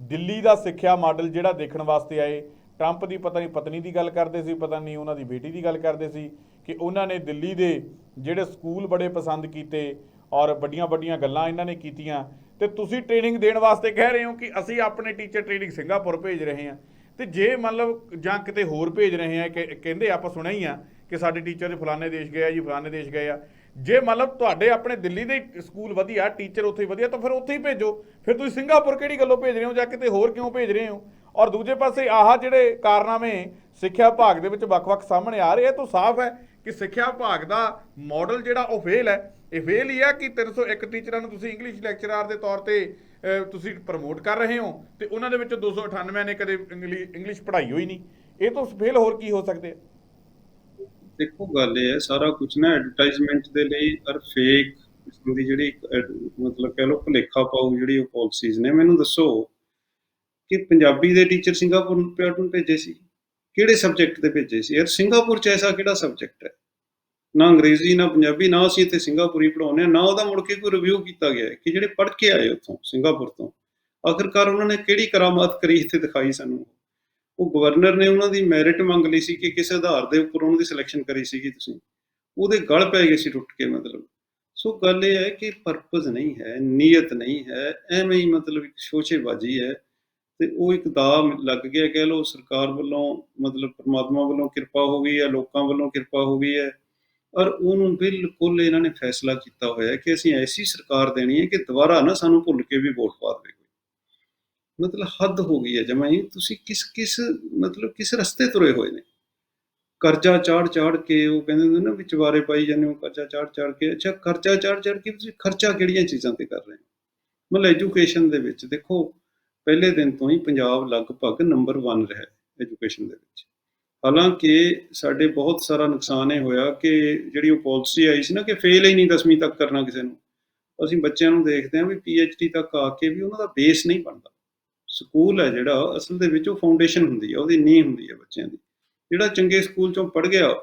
ਦਿੱਲੀ ਦਾ ਸਿੱਖਿਆ ਮਾਡਲ ਜਿਹੜਾ ਦੇਖਣ ਵਾਸਤੇ ਆਏ ਟਰੰਪ ਦੀ ਪਤਾ ਨਹੀਂ ਪਤਨੀ ਦੀ ਗੱਲ ਕਰਦੇ ਸੀ ਪਤਾ ਨਹੀਂ ਉਹਨਾਂ ਦੀ ਬੇਟੀ ਦੀ ਗੱਲ ਕਰਦੇ ਸੀ। ਕਿ ਉਹਨਾਂ ਨੇ ਦਿੱਲੀ ਦੇ ਜਿਹੜੇ ਸਕੂਲ ਬੜੇ ਪਸੰਦ ਕੀਤੇ ਔਰ ਵੱਡੀਆਂ ਵੱਡੀਆਂ ਗੱਲਾਂ ਇਹਨਾਂ ਨੇ ਕੀਤੀਆਂ। ਤੇ ਤੁਸੀਂ ਟ੍ਰੇਨਿੰਗ ਦੇਣ ਵਾਸਤੇ ਕਹਿ ਰਹੇ ਹੋ ਕਿ ਅਸੀਂ ਆਪਣੇ ਟੀਚਰ ਟ੍ਰੇਨਿੰਗ ਸਿੰਗਾਪੁਰ ਭੇਜ ਰਹੇ ਹਾਂ। ਤੇ ਜੇ ਮਤਲਬ ਜਾਂ ਕਿਤੇ ਹੋਰ ਭੇਜ ਰਹੇ ਆ ਕਿ ਕਹਿੰਦੇ ਆਪਾਂ ਸੁਣਿਆ ਹੀ ਆ ਕਿ ਸਾਡੇ ਟੀਚਰ ਦੇ ਫਲਾਣੇ ਦੇਸ਼ ਗਏ ਆ ਜੀ, ਫਲਾਣੇ ਦੇਸ਼ ਗਏ ਆ। ਜੇ ਮਤਲਬ ਤੁਹਾਡੇ ਆਪਣੇ ਦਿੱਲੀ ਦੇ ਸਕੂਲ ਵਧੀਆ ਟੀਚਰ ਉੱਥੇ ਵਧੀਆ, ਤਾਂ ਫਿਰ ਉੱਥੇ ਹੀ ਭੇਜੋ। ਫਿਰ ਤੁਸੀਂ ਸਿੰਗਾਪੁਰ ਕਿਹੜੀ ਗੱਲੋਂ ਭੇਜ ਰਹੇ ਹੋ ਜਾਂ ਕਿਤੇ ਹੋਰ ਕਿਉਂ ਭੇਜ ਰਹੇ ਹੋ? ਔਰ ਦੂਜੇ ਪਾਸੇ ਆਹ ਜਿਹੜੇ ਕਾਰਨਾਮੇ ਸਿੱਖਿਆ ਵਿਭਾਗ ਦੇ ਵਿੱਚ ਵੱਖ-ਵੱਖ ਸਾਹਮਣੇ ਆ ਰਹੇ ਆ ਤਾਂ ਸਾਫ਼ ਹੈ ਕਿ ਸਿੱਖਿਆ ਵਿਭਾਗ ਦਾ ਮਾਡਲ ਜਿਹੜਾ ਉਹ ਫੇਲ ਹੈ। ਇਹ ਫੇਲ ਹੀ ਹੈ ਕਿ 301 ਟੀਚਰਾਂ ਨੂੰ ਤੁਸੀਂ ਇੰਗਲਿਸ਼ ਲੈਕਚਰਰ ਦੇ ਤੌਰ ਤੇ ਤੁਸੀਂ ਪ੍ਰਮੋਟ ਕਰ ਰਹੇ ਹੋ ਤੇ ਉਹਨਾਂ ਦੇ ਵਿੱਚੋਂ 298 ਨੇ ਕਦੇ ਇੰਗਲਿਸ਼ ਪੜ੍ਹਾਈ ਹੋਈ ਨਹੀਂ। ਇਹ ਤੋਂ ਫੇਲ ਹੋਰ ਕੀ ਹੋ ਸਕਦੇ ਦੇਖੋ, ਗੱਲ ਇਹ ਹੈ, ਸਾਰਾ ਕੁਝ ਨਾ ਐਡਵਰਟਾਈਜ਼ਮੈਂਟ ਦੇ ਲਈ ਔਰ ਫੇਕ ਕਿਸਮ ਦੀ ਜਿਹੜੀ ਮਤਲਬ ਕਹਿ ਲਓ ਭੁਲੇਖਾ ਪਾਉ ਜਿਹੜੀ ਉਹ ਪਾਲਿਸੀਜ਼ ਨੇ। ਮੈਨੂੰ ਦੱਸੋ ਕਿ ਪੰਜਾਬੀ ਦੇ ਟੀਚਰ ਸਿੰਗਾਪੁਰ ਨੂੰ ਪੈਟਰਨ ਭੇਜੇ ਸੀ? ਕਿਹੜੇ ਸਬਜੈਕਟ ਤੇ ਭੇਜੇ ਸੀ? ਯਾਰ ਸਿੰਗਾਪੁਰ ਚ ਐਸਾ ਕਿਹੜਾ ਸਬਜੈਕਟ ਹੈ? ਨਾ ਅੰਗਰੇਜ਼ੀ, ਨਾ ਪੰਜਾਬੀ, ਨਾ ਅਸੀਂ ਇੱਥੇ ਸਿੰਗਾਪੁਰੀ ਪੜਾਉਂਦੇ ਹਾਂ, ਨਾ ਉਹਦਾ ਮੁੜ ਕੇ ਕੋਈ ਰਿਵਿਊ ਕੀਤਾ ਗਿਆ ਕਿ ਜਿਹੜੇ ਪੜ੍ਹ ਕੇ ਆਏ ਉੱਥੋਂ, ਸਿੰਗਾਪੁਰ ਤੋਂ। ਆਖਿਰਕਾਰ ਉਹਨਾਂ ਨੇ ਕਿਹੜੀ ਕਰਾਮਾਤ ਕਰੀ ਇੱਥੇ ਦਿਖਾਈ ਸਾਨੂੰ? ਉਹ ਗਵਰਨਰ ਨੇ ਉਹਨਾਂ ਦੀ ਮੈਰਿਟ ਮੰਗ ਲਈ ਸੀ ਕਿ ਕਿਸ ਆਧਾਰ ਦੇ ਉੱਪਰ ਉਹਨਾਂ ਦੀ ਸਿਲੈਕਸ਼ਨ ਕਰੀ ਸੀਗੀ ਤੁਸੀਂ। ਉਹਦੇ ਗਲ ਪੈ ਗਏ ਸੀ ਟੁੱਟ ਕੇ ਮਤਲਬ। ਸੋ ਗੱਲ ਇਹ ਹੈ ਕਿ ਪਰਪਸ ਨਹੀਂ ਹੈ, ਨੀਅਤ ਨਹੀਂ ਹੈ, ਐਵੇਂ ਹੀ ਮਤਲਬ ਇੱਕ ਸ਼ੋਸ਼ੇਬਾਜ਼ੀ ਹੈ। ਤੇ ਉਹ ਇੱਕ ਦਾਅ ਲੱਗ ਗਿਆ ਕਹਿ ਲਓ, ਸਰਕਾਰ ਵੱਲੋਂ, ਮਤਲਬ ਪ੍ਰਮਾਤਮਾ ਵੱਲੋਂ ਕਿਰਪਾ ਹੋ ਗਈ ਹੈ, ਲੋਕਾਂ ਵੱਲੋਂ ਕਿਰਪਾ ਹੋ ਗਈ ਹੈ। ਔਰ ਉਹਨੂੰ ਬਿਲਕੁਲ ਇਹਨਾਂ ਨੇ ਫੈਸਲਾ ਕੀਤਾ ਹੋਇਆ ਕਿ ਅਸੀਂ ਐਸੀ ਸਰਕਾਰ ਦੇਣੀ ਹੈ ਕਿ ਦੁਬਾਰਾ ਨਾ ਸਾਨੂੰ ਭੁੱਲ ਕੇ ਵੀ ਵੋਟ ਪਾ ਦੇਵੇ ਕੋਈ। ਮਤਲਬ ਹੱਦ ਹੋ ਗਈ ਹੈ ਜਮਾਂ ਹੀ। ਤੁਸੀਂ ਕਿਸ ਕਿਸ, ਮਤਲਬ ਕਿਸ ਰਸਤੇ ਤੁਰੇ ਹੋਏ ਨੇ? ਕਰਜ਼ਾ ਚਾੜ ਚਾੜ ਕੇ ਉਹ ਕਹਿੰਦੇ ਹੁੰਦੇ ਨਾ ਵੀ ਚਵਾਰੇ ਪਾਈ ਜਾਂਦੇ ਹੋ, ਕਰਜ਼ਾ ਚਾੜ ਚਾੜ ਕੇ। ਅੱਛਾ, ਕਰਜ਼ਾ ਚਾੜ ਚਾੜ ਕੇ ਤੁਸੀਂ ਖਰਚਾ ਕਿਹੜੀਆਂ ਚੀਜ਼ਾਂ ਤੇ ਕਰ ਰਹੇ ਹੋ? ਮਤਲਬ ਐਜੂਕੇਸ਼ਨ ਦੇ ਵਿੱਚ ਦੇਖੋ ਪਹਿਲੇ ਦਿਨ ਤੋਂ ਹੀ ਪੰਜਾਬ ਲਗਭਗ ਨੰਬਰ 1 ਰਿਹਾ ਐਜੂਕੇਸ਼ਨ ਦੇ ਵਿੱਚ। ਹਾਲਾਂਕਿ ਸਾਡੇ ਬਹੁਤ ਸਾਰਾ ਨੁਕਸਾਨ ਇਹ ਹੋਇਆ ਕਿ ਜਿਹੜੀ ਉਹ ਪਾਲਿਸੀ ਆਈ ਸੀ ਨਾ ਕਿ ਫੇਲ ਹੀ ਨਹੀਂ 10ਵੀਂ ਤੱਕ ਕਰਨਾ ਕਿਸੇ ਨੂੰ, ਅਸੀਂ ਬੱਚਿਆਂ ਨੂੰ ਦੇਖਦੇ ਹਾਂ ਵੀ ਡੀ ਤੱਕ ਆ ਕੇ ਵੀ ਉਹਨਾਂ ਦਾ ਬੇਸ ਨਹੀਂ ਬਣਦਾ। ਸਕੂਲ ਹੈ ਜਿਹੜਾ, ਅਸਲ ਦੇ ਵਿੱਚ ਉਹ ਫਾਊਂਡੇਸ਼ਨ ਹੁੰਦੀ ਹੈ ਉਹਦੀ ਨੀਂਹ ਹੁੰਦੀ ਹੈ ਬੱਚਿਆਂ ਦੀ। ਜਿਹੜਾ ਚੰਗੇ ਸਕੂਲ ਚੋਂ ਪੜ ਗਿਆ,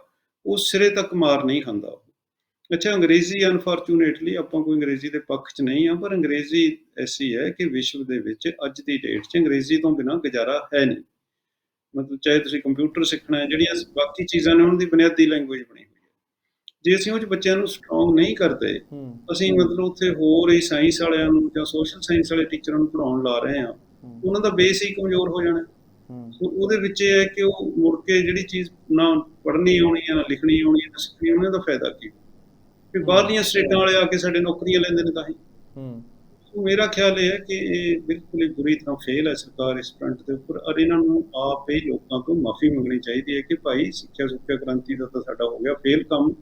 ਉਹ ਸਿਰੇ ਤੱਕ ਮਾਰ ਨਹੀਂ ਖਾਂਦਾ। ਅੱਛਾ ਅੰਗਰੇਜ਼ੀ ਅਨਫੋਰਚੂਨੇਟਲੀ ਆਪਾਂ ਕੋਈ ਅੰਗਰੇਜ਼ੀ ਦੇ ਪੱਖ 'ਚ ਨਹੀਂ ਆ ਪਰ ਅੰਗਰੇਜ਼ੀ ਐਸੀ ਹੈ ਕਿ ਵਿਸ਼ਵ ਦੇ ਵਿੱਚ ਅੱਜ ਦੀ ਡੇਟ 'ਚ ਅੰਗਰੇਜ਼ੀ ਤੋਂ ਬਿਨਾ ਗੁਜ਼ਾਰਾ ਹੈ ਨਹੀਂ। ਮਤਲਬ ਚਾਹੇ ਤੁਸੀਂ ਕੰਪਿਊਟਰ ਸਿੱਖਣਾ ਹੈ ਜਿਹੜੀਆਂ ਬਾਕੀ ਚੀਜ਼ਾਂ ਨੇ ਉਹਨਾਂ ਦੀ ਬੁਨਿਆਦੀ ਲੈਂਗੁਏਜ ਬਣੀ ਹੋਈ ਹੈ। ਜੇ ਅਸੀਂ ਉਹ 'ਚ ਬੱਚਿਆਂ ਨੂੰ ਸਟਰੋਂਗ ਨਹੀਂ ਕਰਦੇ ਅਸੀਂ ਮਤਲਬ ਉੱਥੇ ਹੋਰ ਹੀ ਸਾਇੰਸ ਵਾਲਿਆਂ ਨੂੰ ਜਾਂ ਸੋਸ਼ਲ ਸਾਇੰਸ ਵਾਲੇ ਟੀਚਰਾਂ ਨੂੰ ਪੜਾਉਣ ਲਾ ਰਹੇ ਹਾਂ ਉਹਨਾਂ ਦਾ ਬੇਸ ਹੀ ਕਮਜ਼ੋਰ ਹੋ ਜਾਣਾ। ਸੋ ਉਹਦੇ ਵਿੱਚ ਇਹ ਹੈ ਕਿ ਉਹ ਮੁੜ ਕੇ ਜਿਹੜੀ ਚੀਜ਼ ਨਾ ਪੜ੍ਹਨੀ ਆਉਣੀ ਹੈ ਨਾ ਲਿਖਣੀ ਆਉਣੀ ਹੈ ਨਾ ਸਿੱਖਣੀ ਆਉਣੀ ਉਹਦਾ ਫਾਇਦਾ ਕੀ? ਵੀ ਬਾਹਰਲੀਆਂ ਸਟੇਟਾਂ ਵਾਲੇ ਆ ਕੇ ਸਾਡੇ ਨੌਕਰੀਆਂ ਲੈਂਦੇ ਨੇ ਤਾਂ ਹੀ। ਹੂੰ। ਮੇਰਾ ਖਿਆਲ ਇਹ ਹੈ ਕਿ ਇਹ ਬਿਲਕੁਲ ਹੀ ਬੁਰੀ ਤਰ੍ਹਾਂ ਫੇਲ ਹੈ ਸਰਕਾਰ ਇਸ ਫਰੰਟ ਦੇ ਉੱਪਰ। ਔਰ ਇਹਨਾਂ ਨੂੰ ਆਪ ਹੀ ਲੋਕਾਂ ਤੋਂ ਮਾਫੀ ਮੰਗਣੀ ਚਾਹੀਦੀ ਹੈ ਕਿ ਭਾਈ ਸਿੱਖਿਆ ਸੁੱਖਿਆ ਕ੍ਰਾਂਤੀ ਦਾ ਤਾਂ ਸਾਡਾ ਹੋ ਗਿਆ ਫੇਲ ਕੰਮ।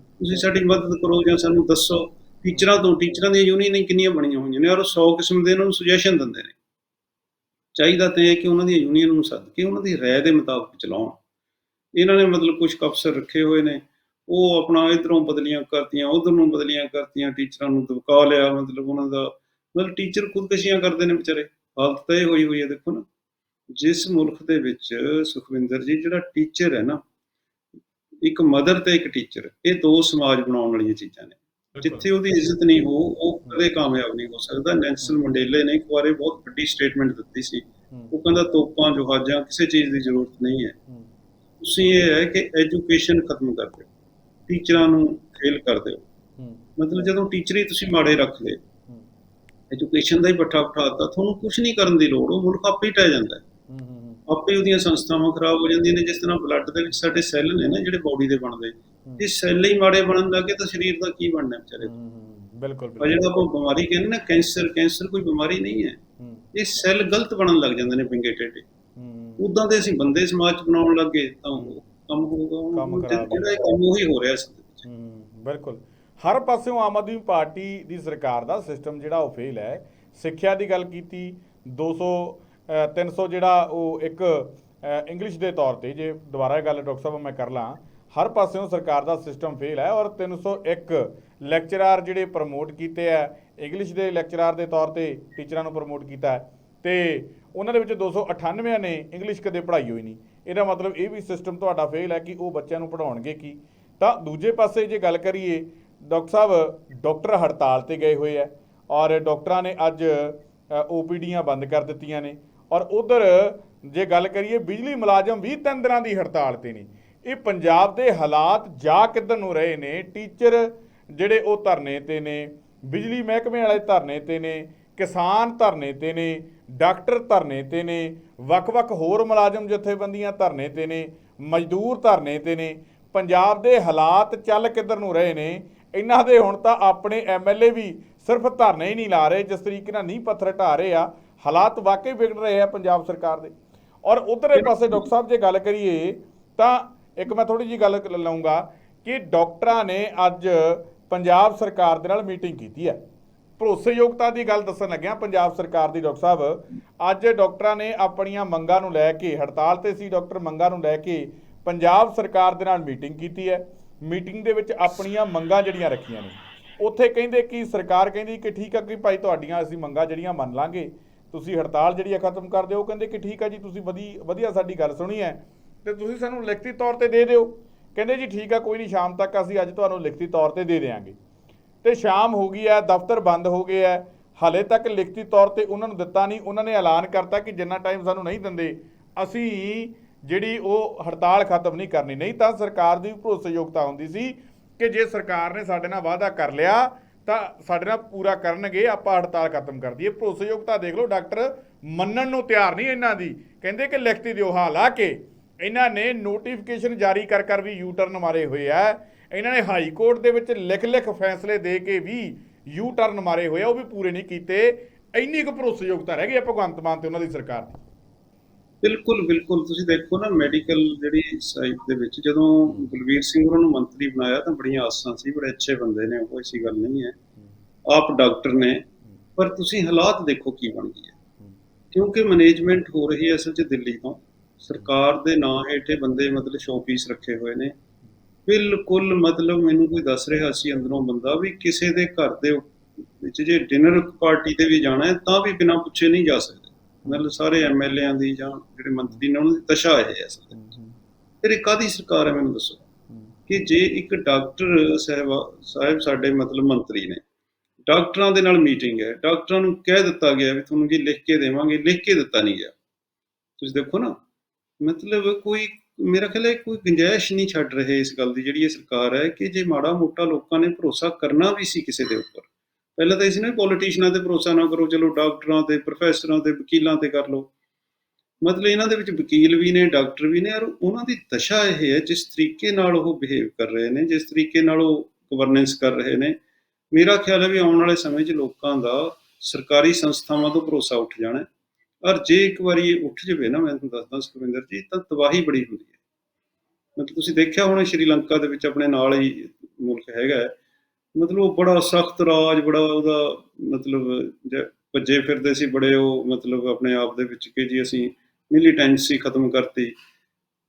ਤੁਸੀਂ ਸਾਡੀ ਮਦਦ ਕਰੋ ਜਾਂ ਸਾਨੂੰ ਦੱਸੋ ਟੀਚਰਾਂ ਤੋਂ ਟੀਚਰਾਂ ਦੀਆਂ ਯੂਨੀਅਨਾਂ ਕਿੰਨੀਆਂ ਬਣੀਆਂ ਹੋਈਆਂ ਨੇ ਔਰ ਉਹ 100 ਕਿਸਮ ਦੇ ਇਹਨਾਂ ਨੂੰ ਸੁਜੈਸ਼ਨ ਦਿੰਦੇ ਨੇ। ਚਾਹੀਦਾ ਤਾਂ ਇਹ ਕਿ ਉਹਨਾਂ ਦੀਆਂ ਯੂਨੀਅਨ ਨੂੰ ਸੱਦ ਕੇ ਉਹਨਾਂ ਦੀ ਰਾਏ ਦੇ ਮੁਤਾਬਕ ਚਲਾਉਣ। ਇਹਨਾਂ ਨੇ ਮਤਲਬ ਕੁਝ ਅਫਸਰ ਰੱਖੇ ਹੋਏ ਨੇ। ਉਹ ਆਪਣਾ ਇਧਰੋਂ ਬਦਲੀਆਂ ਕਰਤੀਆਂ ਉਧਰ ਨੂੰ ਬਦਲੀਆਂ ਕਰਤੀਆਂ ਟੀਚਰਾਂ ਨੂੰ ਦਬਕਾ ਲਿਆ ਮਤਲਬ ਉਹਨਾਂ ਦਾ ਮਤਲਬ ਟੀਚਰ ਖੁਦਕਸ਼ੀਆਂ ਕਰਦੇ ਨੇ ਵਿਚਾਰੇ। ਹਾਲਤ ਤਾਂ ਇਹ ਹੋਈ ਹੋਈ ਹੈ ਦੇਖੋ ਨਾ। ਜਿਸ ਮੁਲਕ ਦੇ ਵਿੱਚ ਸੁਖਵਿੰਦਰ ਜੀ ਜਿਹੜਾ ਟੀਚਰ ਹੈ ਨਾ ਇੱਕ ਮਦਰ ਤੇ ਇੱਕ ਟੀਚਰ ਇਹ ਦੋ ਸਮਾਜ ਬਣਾਉਣ ਵਾਲੀਆਂ ਚੀਜ਼ਾਂ ਨੇ। ਜਿੱਥੇ ਉਹਦੀ ਇੱਜ਼ਤ ਨਹੀਂ ਹੋ ਉਹ ਕਦੇ ਕਾਮਯਾਬ ਨਹੀਂ ਹੋ ਸਕਦਾ। ਨੈਲਸਨ ਮੰਡੇਲੇ ਨੇ ਇੱਕ ਵਾਰੇ ਬਹੁਤ ਵੱਡੀ ਸਟੇਟਮੈਂਟ ਦਿੱਤੀ ਸੀ। ਉਹ ਕਹਿੰਦਾ ਤੋਪਾਂ ਜਹਾਜ਼ਾਂ ਕਿਸੇ ਚੀਜ਼ ਦੀ ਜ਼ਰੂਰਤ ਨਹੀਂ ਹੂੰ। ਤੁਸੀਂ ਇਹ ਹੈ ਕਿ ਐਜੂਕੇਸ਼ਨ ਖਤਮ ਕਰ ਦਿਓ। ਟੀਚਰਾਂ ਨੂੰ ਫੇਲ ਕਰ ਦਿਓ ਮਤਲਬ ਜਦੋਂ ਟੀਚਰ ਹੀ ਤੁਸੀਂ ਮਾੜੇ ਰੱਖ ਲਏ ਐਜੂਕੇਸ਼ਨ ਦਾ ਹੀ ਪੱਠਾ ਉਠਾਤਾ ਤੁਹਾਨੂੰ ਕੁਝ ਨਹੀਂ ਕਰਨ ਦੀ ਲੋੜ ਉਹ ਮੁਲਕ ਆਪੇ ਹੀ ਟਹਿ ਜਾਂਦਾ ਆਪੇ ਉਹਦੀਆਂ ਸੰਸਥਾਵਾਂ ਖਰਾਬ ਹੋ ਜਾਂਦੀਆਂ ਨੇ ਜਿਸ ਤਰ੍ਹਾਂ ਬਲੱਡ ਦੇ ਵਿੱਚ ਸਾਡੇ ਸੈੱਲ ਨੇ ਨਾ ਜਿਹੜੇ ਬਾਡੀ ਦੇ ਬਣਦੇ। ਇਹ ਸੈੱਲ ਹੀ ਮਾੜੇ ਬਣਨ ਲੱਗੇ ਤਾਂ ਸਰੀਰ ਦਾ ਕੀ ਬਣਨਾ ਵਿਚਾਰੇ? ਬਿਲਕੁਲ ਬਿਲਕੁਲ। ਜਿਹੜਾ ਆਪਾਂ ਬਿਮਾਰੀ ਕਹਿੰਦੇ ਨਾ ਕੈਂਸਰ ਕੈਂਸਰ ਕੋਈ ਬਿਮਾਰੀ ਨਹੀਂ ਹੈ। ਇਹ ਸੈੱਲ ਗਲਤ ਬਣਨ ਲੱਗ ਜਾਂਦੇ ਨੇ ਪਿੰਗੇ ਟੇਡੇ ਉਦਾਂ ਦੇ ਅਸੀਂ ਬੰਦੇ ਸਮਾਜ ਚ ਬਣਾਉਣ ਲੱਗੇ ਤਾਂ ਉਹ ਕੰਮ ਹੋਊਗਾ ਕੰਮ ਖਰਾਬ ਜਿਹੜਾ ਕੰਮ ਉਹੀ ਹੋ ਰਿਹਾ ਇਸ ਹੂੰ ਬਿਲਕੁਲ। ਹਰ ਪਾਸਿਓਂ ਆਮ ਆਦਮੀ ਪਾਰਟੀ ਦੀ ਸਰਕਾਰ ਦਾ ਸਿਸਟਮ ਜਿਹੜਾ ਉਹ ਫੇਲ ਹੈ। ਸਿੱਖਿਆ ਦੀ ਗੱਲ ਕੀਤੀ 200 ਅ, 300 ਜਿਹੜਾ ਉਹ ਇੱਕ ਇੰਗਲਿਸ਼ ਦੇ ਤੌਰ ਤੇ ਜੇ ਦੁਬਾਰਾ ਇਹ ਗੱਲ ਡਾਕਟਰ ਸਾਹਿਬ ਮੈਂ ਕਰ ਲਾਂ ਹਰ ਪਾਸਿਓਂ ਸਰਕਾਰ ਦਾ ਸਿਸਟਮ ਫੇਲ ਹੈ ਔਰ 301 ਲੈਕਚਰਰ ਜਿਹੜੇ ਪ੍ਰਮੋਟ ਕੀਤੇ ਆ ਇੰਗਲਿਸ਼ ਦੇ ਲੈਕਚਰਰ ਦੇ ਤੌਰ ਤੇ ਟੀਚਰਾਂ ਨੂੰ ਪ੍ਰਮੋਟ ਕੀਤਾ ਤੇ ਉਹਨਾਂ ਦੇ ਵਿੱਚ 298 ਨੇ ਇੰਗਲਿਸ਼ ਕਦੇ ਪੜ੍ਹਾਈ ਹੋਈ ਨਹੀਂ। ਇਹਦਾ ਮਤਲਬ ਇਹ ਵੀ ਸਿਸਟਮ ਤੁਹਾਡਾ ਫੇਲ ਹੈ ਕਿ ਉਹ ਬੱਚਿਆਂ ਨੂੰ ਪੜ੍ਹਾਉਣਗੇ ਕੀ? ਤਾਂ ਦੂਜੇ ਪਾਸੇ ਜੇ ਗੱਲ ਕਰੀਏ, ਡਾਕਟਰ ਸਾਹਿਬ, ਡਾਕਟਰ ਹੜਤਾਲ ਤੇ ਗਏ ਹੋਏ ਆ ਔਰ ਡਾਕਟਰਾਂ ਨੇ ਅੱਜ ਓਪੀਡੀਆਂ ਬੰਦ ਕਰ ਦਿੱਤੀਆਂ ਨੇ ਔਰ ਉਧਰ ਜੇ ਗੱਲ ਕਰੀਏ, ਬਿਜਲੀ ਮੁਲਾਜ਼ਮ ਵੀ ਤਿੰਨ ਦਿਨਾਂ ਦੀ ਹੜਤਾਲ ਤੇ ਨੇ। ਇਹ ਪੰਜਾਬ ਦੇ ਹਾਲਾਤ ਜਾ ਕਿੱਧਰ ਨੂੰ ਰਹੇ ਨੇ? ਟੀਚਰ ਜਿਹੜੇ ਉਹ ਧਰਨੇ ਤੇ ਨੇ, ਬਿਜਲੀ ਮਹਿਕਮੇ ਵਾਲੇ ਧਰਨੇ ਤੇ ਨੇ, ਕਿਸਾਨ ਧਰਨੇ ਤੇ ਨੇ, ਡਾਕਟਰ ਧਰਨੇ ਤੇ ਨੇ ਵੱਖ-ਵੱਖ ਹੋਰ ਮੁਲਾਜ਼ਮ ਜਥੇਬੰਦੀਆਂ ਧਰਨੇ ਤੇ ਨੇ ਮਜ਼ਦੂਰ ਧਰਨੇ ਤੇ ਨੇ ਪੰਜਾਬ ਦੇ ਹਾਲਾਤ ਚੱਲ ਕਿੱਧਰ ਨੂੰ ਰਹੇ ਨੇ ਇਹਨਾਂ ਦੇ ਹੁਣ ਤਾਂ ਆਪਣੇ ਐਮਐਲਏ ਵੀ ਸਿਰਫ ਧਰਨੇ ਹੀ ਨਹੀਂ ਲਾ ਰਹੇ ਜਿਸ ਤਰੀਕੇ ਨਾਲ ਨੀਂਹ ਪੱਥਰ ਢਾ ਰਹੇ ਆ ਹਾਲਾਤ ਵਾਕਈ ਵਿਗੜ ਰਹੇ ਆ ਪੰਜਾਬ ਸਰਕਾਰ ਦੇ। ਔਰ ਉਧਰਲੇ ਪਾਸੇ ਡਾਕਟਰ ਸਾਹਿਬ ਜੇ ਗੱਲ ਕਰੀਏ ਤਾਂ ਇੱਕ ਮੈਂ ਥੋੜੀ ਜੀ ਗੱਲ ਲਾਊਂਗਾ ਕਿ ਡਾਕਟਰਾਂ ਨੇ ਅੱਜ ਪੰਜਾਬ ਸਰਕਾਰ ਦੇ ਨਾਲ ਮੀਟਿੰਗ ਕੀਤੀ ਹੈ। ਭਰੋਸੇਯੋਗਤਾ ਦੀ ਗੱਲ ਦੱਸਣ ਲੱਗਿਆ ਪੰਜਾਬ ਸਰਕਾਰ ਦੀ ਡਾਕਟਰ ਸਾਹਿਬ, ਅੱਜ ਡਾਕਟਰਾਂ ਨੇ ਆਪਣੀਆਂ ਮੰਗਾਂ ਨੂੰ ਲੈ ਕੇ, ਹੜਤਾਲ ਤੇ ਸੀ ਡਾਕਟਰ ਮੰਗਾਂ ਨੂੰ ਲੈ ਕੇ ਪੰਜਾਬ ਸਰਕਾਰ ਦੇ ਨਾਲ ਮੀਟਿੰਗ ਕੀਤੀ ਹੈ। ਮੀਟਿੰਗ ਦੇ ਵਿੱਚ ਆਪਣੀਆਂ ਮੰਗਾਂ ਜਿਹੜੀਆਂ ਰੱਖੀਆਂ ਨੇ, ਉੱਥੇ ਕਹਿੰਦੇ ਕਿ ਸਰਕਾਰ ਕਹਿੰਦੀ ਕਿ ਠੀਕ ਹੈ ਕਿ ਭਾਈ ਤੁਹਾਡੀਆਂ ਅਸੀਂ ਮੰਗਾਂ ਜਿਹੜੀਆਂ ਮੰਨ ਲਾਂਗੇ, ਤੁਸੀਂ ਹੜਤਾਲ ਜਿਹੜੀ ਹੈ ਖਤਮ ਕਰ ਦਿਓ ਕਹਿੰਦੇ ਕਿ ਠੀਕ ਹੈ ਜੀ, ਤੁਸੀਂ ਵਧੀ, ਵਧੀਆ ਸਾਡੀ ਗੱਲ ਸੁਣੀ ਹੈ, ਤੇ ਤੁਸੀਂ ਸਾਨੂੰ ਲਿਖਤੀ ਤੌਰ ਤੇ ਦੇ ਦਿਓ। ਕਹਿੰਦੇ ਜੀ ਠੀਕ ਆ, ਕੋਈ ਨਹੀਂ, ਸ਼ਾਮ ਤੱਕ ਅਸੀਂ ਅੱਜ ਤੁਹਾਨੂੰ ਲਿਖਤੀ ਤੌਰ ਤੇ ਦੇ ਦੇਵਾਂਗੇ ਤੇ ਸ਼ਾਮ ਹੋ ਗਈ ਹੈ, ਦਫ਼ਤਰ ਬੰਦ ਹੋ ਗਏ ਹੈ। ਹਲੇ ਤੱਕ ਲਿਖਤੀ ਤੌਰ ਤੇ ਉਹਨਾਂ ਨੂੰ ਦਿੱਤਾ ਨਹੀਂ, ਉਹਨਾਂ ਨੇ ਐਲਾਨ ਕਰਤਾ ਕਿ ਜਿੰਨਾ ਟਾਈਮ ਸਾਨੂੰ ਨਹੀਂ ਦਿੰਦੇ, ਅਸੀਂ ਜਿਹੜੀ ਉਹ ਹੜਤਾਲ ਖਤਮ ਨਹੀਂ ਕਰਨੀ, ਨਹੀਂ ਤਾਂ ਸਰਕਾਰ ਦੀ ਭਰੋਸੇਯੋਗਤਾ ਹੁੰਦੀ ਸੀ ਕਿ ਜੇ ਸਰਕਾਰ ਨੇ ਸਾਡੇ ਨਾਲ ਵਾਅਦਾ ਕਰ ਲਿਆ, ਤਾਂ ਸਾਡੇ ਨਾਲ ਪੂਰਾ ਕਰਨਗੇ, ਆਪਾਂ ਹੜਤਾਲ ਖਤਮ ਕਰ ਦਈਏ। ਭਰੋਸੇਯੋਗਤਾ ਦੇਖ ਲਓ, ਡਾਕਟਰ ਮੰਨਣ ਨੂੰ ਤਿਆਰ ਨਹੀਂ ਇਹਨਾਂ ਦੀ। ਕਹਿੰਦੇ ਕਿ ਲਿਖਤੀ ਦਿਓ ਹਾਲਾਂਕਿ ਇਹਨਾਂ ਨੇ ਨੋਟੀਫਿਕੇਸ਼ਨ ਜਾਰੀ ਕਰ ਕਰ ਵੀ ਯੂ ਟਰਨ ਮਾਰੇ ਹੋਏ ਆ। ਇਹਨਾਂ ਨੇ ਹਾਈ ਕੋਰਟ ਦੇ ਵਿੱਚ ਲਿਖ-ਲਿਖ ਫੈਸਲੇ ਦੇ ਕੇ ਵੀ ਯੂ ਟਰਨ ਮਾਰੇ ਹੋਏ ਆ, ਉਹ ਵੀ ਪੂਰੇ ਨਹੀਂ ਕੀਤੇ। ਇੰਨੀ ਕੁ ਭਰੋਸੇਯੋਗਤਾ ਰਹਿ ਗਈ ਆ ਭਗਵੰਤ ਮਾਨ ਤੇ ਉਹਨਾਂ ਦੀ ਸਰਕਾਰ ਦੀ। ਬਿਲਕੁਲ ਬਿਲਕੁਲ। ਤੁਸੀਂ ਦੇਖੋ ਨਾ ਮੈਡੀਕਲ ਜਿਹੜੀ ਸਾਈਡ ਦੇ ਵਿੱਚ ਜਦੋਂ ਬਲਵੀਰ ਸਿੰਘ ਉਹਨਾਂ ਨੂੰ ਮੰਤਰੀ ਬਣਾਇਆ ਤਾਂ ਬੜੀਆਂ ਆਸਾਂ ਸੀ, ਬੜੇ ਅੱਛੇ ਬੰਦੇ ਨੇ ਕੋਈ ਐਸੀ ਗੱਲ ਨਹੀਂ ਹੈ। ਆਪ ਡਾਕਟਰ ਨੇ। ਪਰ ਤੁਸੀਂ ਹਾਲਾਤ ਦੇਖੋ ਕੀ ਬਣ ਗਈ ਹੈ ਕਿਉਂਕਿ ਮੈਨੇਜਮੈਂਟ ਹੋ ਰਹੀ ਹੈ ਅਸਲ 'ਚ ਦਿੱਲੀ ਤੋਂ। ਸਰਕਾਰ ਦੇ ਨਾਂ ਹੇਠੇ ਬੰਦੇ ਮਤਲਬ ਸ਼ੋਪੀਸ ਰੱਖੇ ਹੋਏ ਨੇ। ਬਿਲਕੁਲ ਮਤਲਬ ਮੈਨੂੰ ਕੋਈ ਦੱਸ ਰਿਹਾ ਸੀ ਅੰਦਰੋਂ ਬੰਦਾ ਵੀ ਕਿਸੇ ਦੇ ਘਰ ਦੇ ਵਿੱਚ ਜੇ ਡਿਨਰ ਪਾਰਟੀ ਤੇ ਵੀ ਜਾਣਾ ਹੈ ਤਾਂ ਵੀ ਬਿਨਾਂ ਪੁੱਛੇ ਨਹੀਂ ਜਾ ਸਕਦੇ। ਮਤਲਬ ਸਾਰੇ ਐਮਐਲਏਆਂ ਦੀ ਜਾਂ ਜਿਹੜੇ ਮੰਤਰੀ ਨੇ ਉਹਨਾਂ ਦੀ ਦਸ਼ਾ ਇਹ ਹੈ ਅਸਲ। ਫਿਰ ਇਹ ਕਾਦੀ ਸਰਕਾਰ ਹੈ ਮੈਨੂੰ ਦੱਸੋ? ਕਿ ਜੇ ਇੱਕ ਡਾਕਟਰ ਸਾਹਿਬ ਸਾਹਿਬ ਸਾਡੇ ਮਤਲਬ ਮੰਤਰੀ ਨੇ ਡਾਕਟਰਾਂ ਦੇ ਨਾਲ ਮੀਟਿੰਗ ਹੈ ਡਾਕਟਰਾਂ ਨੂੰ ਕਹਿ ਦਿੱਤਾ ਗਿਆ ਵੀ ਤੁਹਾਨੂੰ ਜੀ ਲਿਖ ਕੇ ਦੇਵਾਂਗੇ ਲਿਖ ਕੇ ਦਿੱਤਾ ਨਹੀਂ ਗਿਆ। ਤੁਸੀਂ ਦੇਖੋ ਨਾ ਮਤਲਬ ਕੋਈ ਮੇਰਾ ਖਿਆਲ ਹੈ ਕੋਈ ਗੁੰਜਾਇਸ਼ ਨਹੀਂ ਛੱਡ ਰਹੇ ਇਸ ਗੱਲ ਦੀ ਜਿਹੜੀ ਇਹ ਸਰਕਾਰ ਹੈ ਕਿ ਜੇ ਮਾੜਾ ਮੋਟਾ ਲੋਕਾਂ ਨੇ ਭਰੋਸਾ ਕਰਨਾ ਵੀ ਸੀ ਕਿਸੇ ਦੇ ਉੱਪਰ, ਪਹਿਲਾਂ ਤਾਂ ਇਸ ਨੇ ਪੋਲੀਟੀਸ਼ੀਅਨਾਂ ਤੇ ਭਰੋਸਾ ਨਾ ਕਰੋ, ਚਲੋ ਡਾਕਟਰਾਂ ਤੇ ਪ੍ਰੋਫੈਸਰਾਂ ਤੇ, ਵਕੀਲਾਂ ਤੇ ਕਰ ਲਓ। ਮਤਲਬ ਇਹਨਾਂ ਦੇ ਵਿੱਚ ਵਕੀਲ ਵੀ ਨੇ, ਡਾਕਟਰ ਵੀ ਨੇ, ਔਰ ਉਹਨਾਂ ਦੀ ਦਸ਼ਾ ਇਹ ਹੈ ਜਿਸ ਤਰੀਕੇ ਨਾਲ ਉਹ ਬਿਹੇਵ ਕਰ ਰਹੇ ਨੇ, ਜਿਸ ਤਰੀਕੇ ਨਾਲ ਉਹ ਗਵਰਨੈਂਸ ਕਰ ਰਹੇ ਨੇ, ਮੇਰਾ ਖਿਆਲ ਹੈ ਵੀ ਆਉਣ ਵਾਲੇ ਸਮੇਂ 'ਚ ਲੋਕਾਂ ਦਾ ਸਰਕਾਰੀ ਸੰਸਥਾਵਾਂ ਤੋਂ ਭਰੋਸਾ ਉੱਠ ਜਾਣਾ ਔਰ ਜੇ ਇੱਕ ਵਾਰੀ ਇਹ ਉੱਠ ਜਾਵੇ ਨਾ, ਮੈਂ ਤੁਹਾਨੂੰ ਦੱਸਦਾ ਸੁਖਵਿੰਦਰ ਜੀ, ਤਾਂ ਤਬਾਹੀ ਬੜੀ ਹੁੰਦੀ ਹੈ। ਮਤਲਬ ਤੁਸੀਂ ਦੇਖਿਆ ਹੋਣਾ ਸ਼੍ਰੀਲੰਕਾ ਦੇ ਵਿੱਚ ਆਪਣੇ ਨਾਲ ਹੀ ਮੁਲਕ ਹੈਗਾ ਮਤਲਬ ਉਹ ਬੜਾ ਸਖਤ ਰਾਜ, ਬੜਾ ਉਹਦਾ ਮਤਲਬ ਜ- ਭੱਜੇ ਫਿਰਦੇ ਸੀ, ਬੜੇ ਉਹ ਮਤਲਬ ਆਪਣੇ ਆਪ ਦੇ ਵਿੱਚ ਕਿ ਜੀ ਅਸੀਂ ਮਿਲੀਟੈਂਸੀ ਖਤਮ ਕਰਤੀ।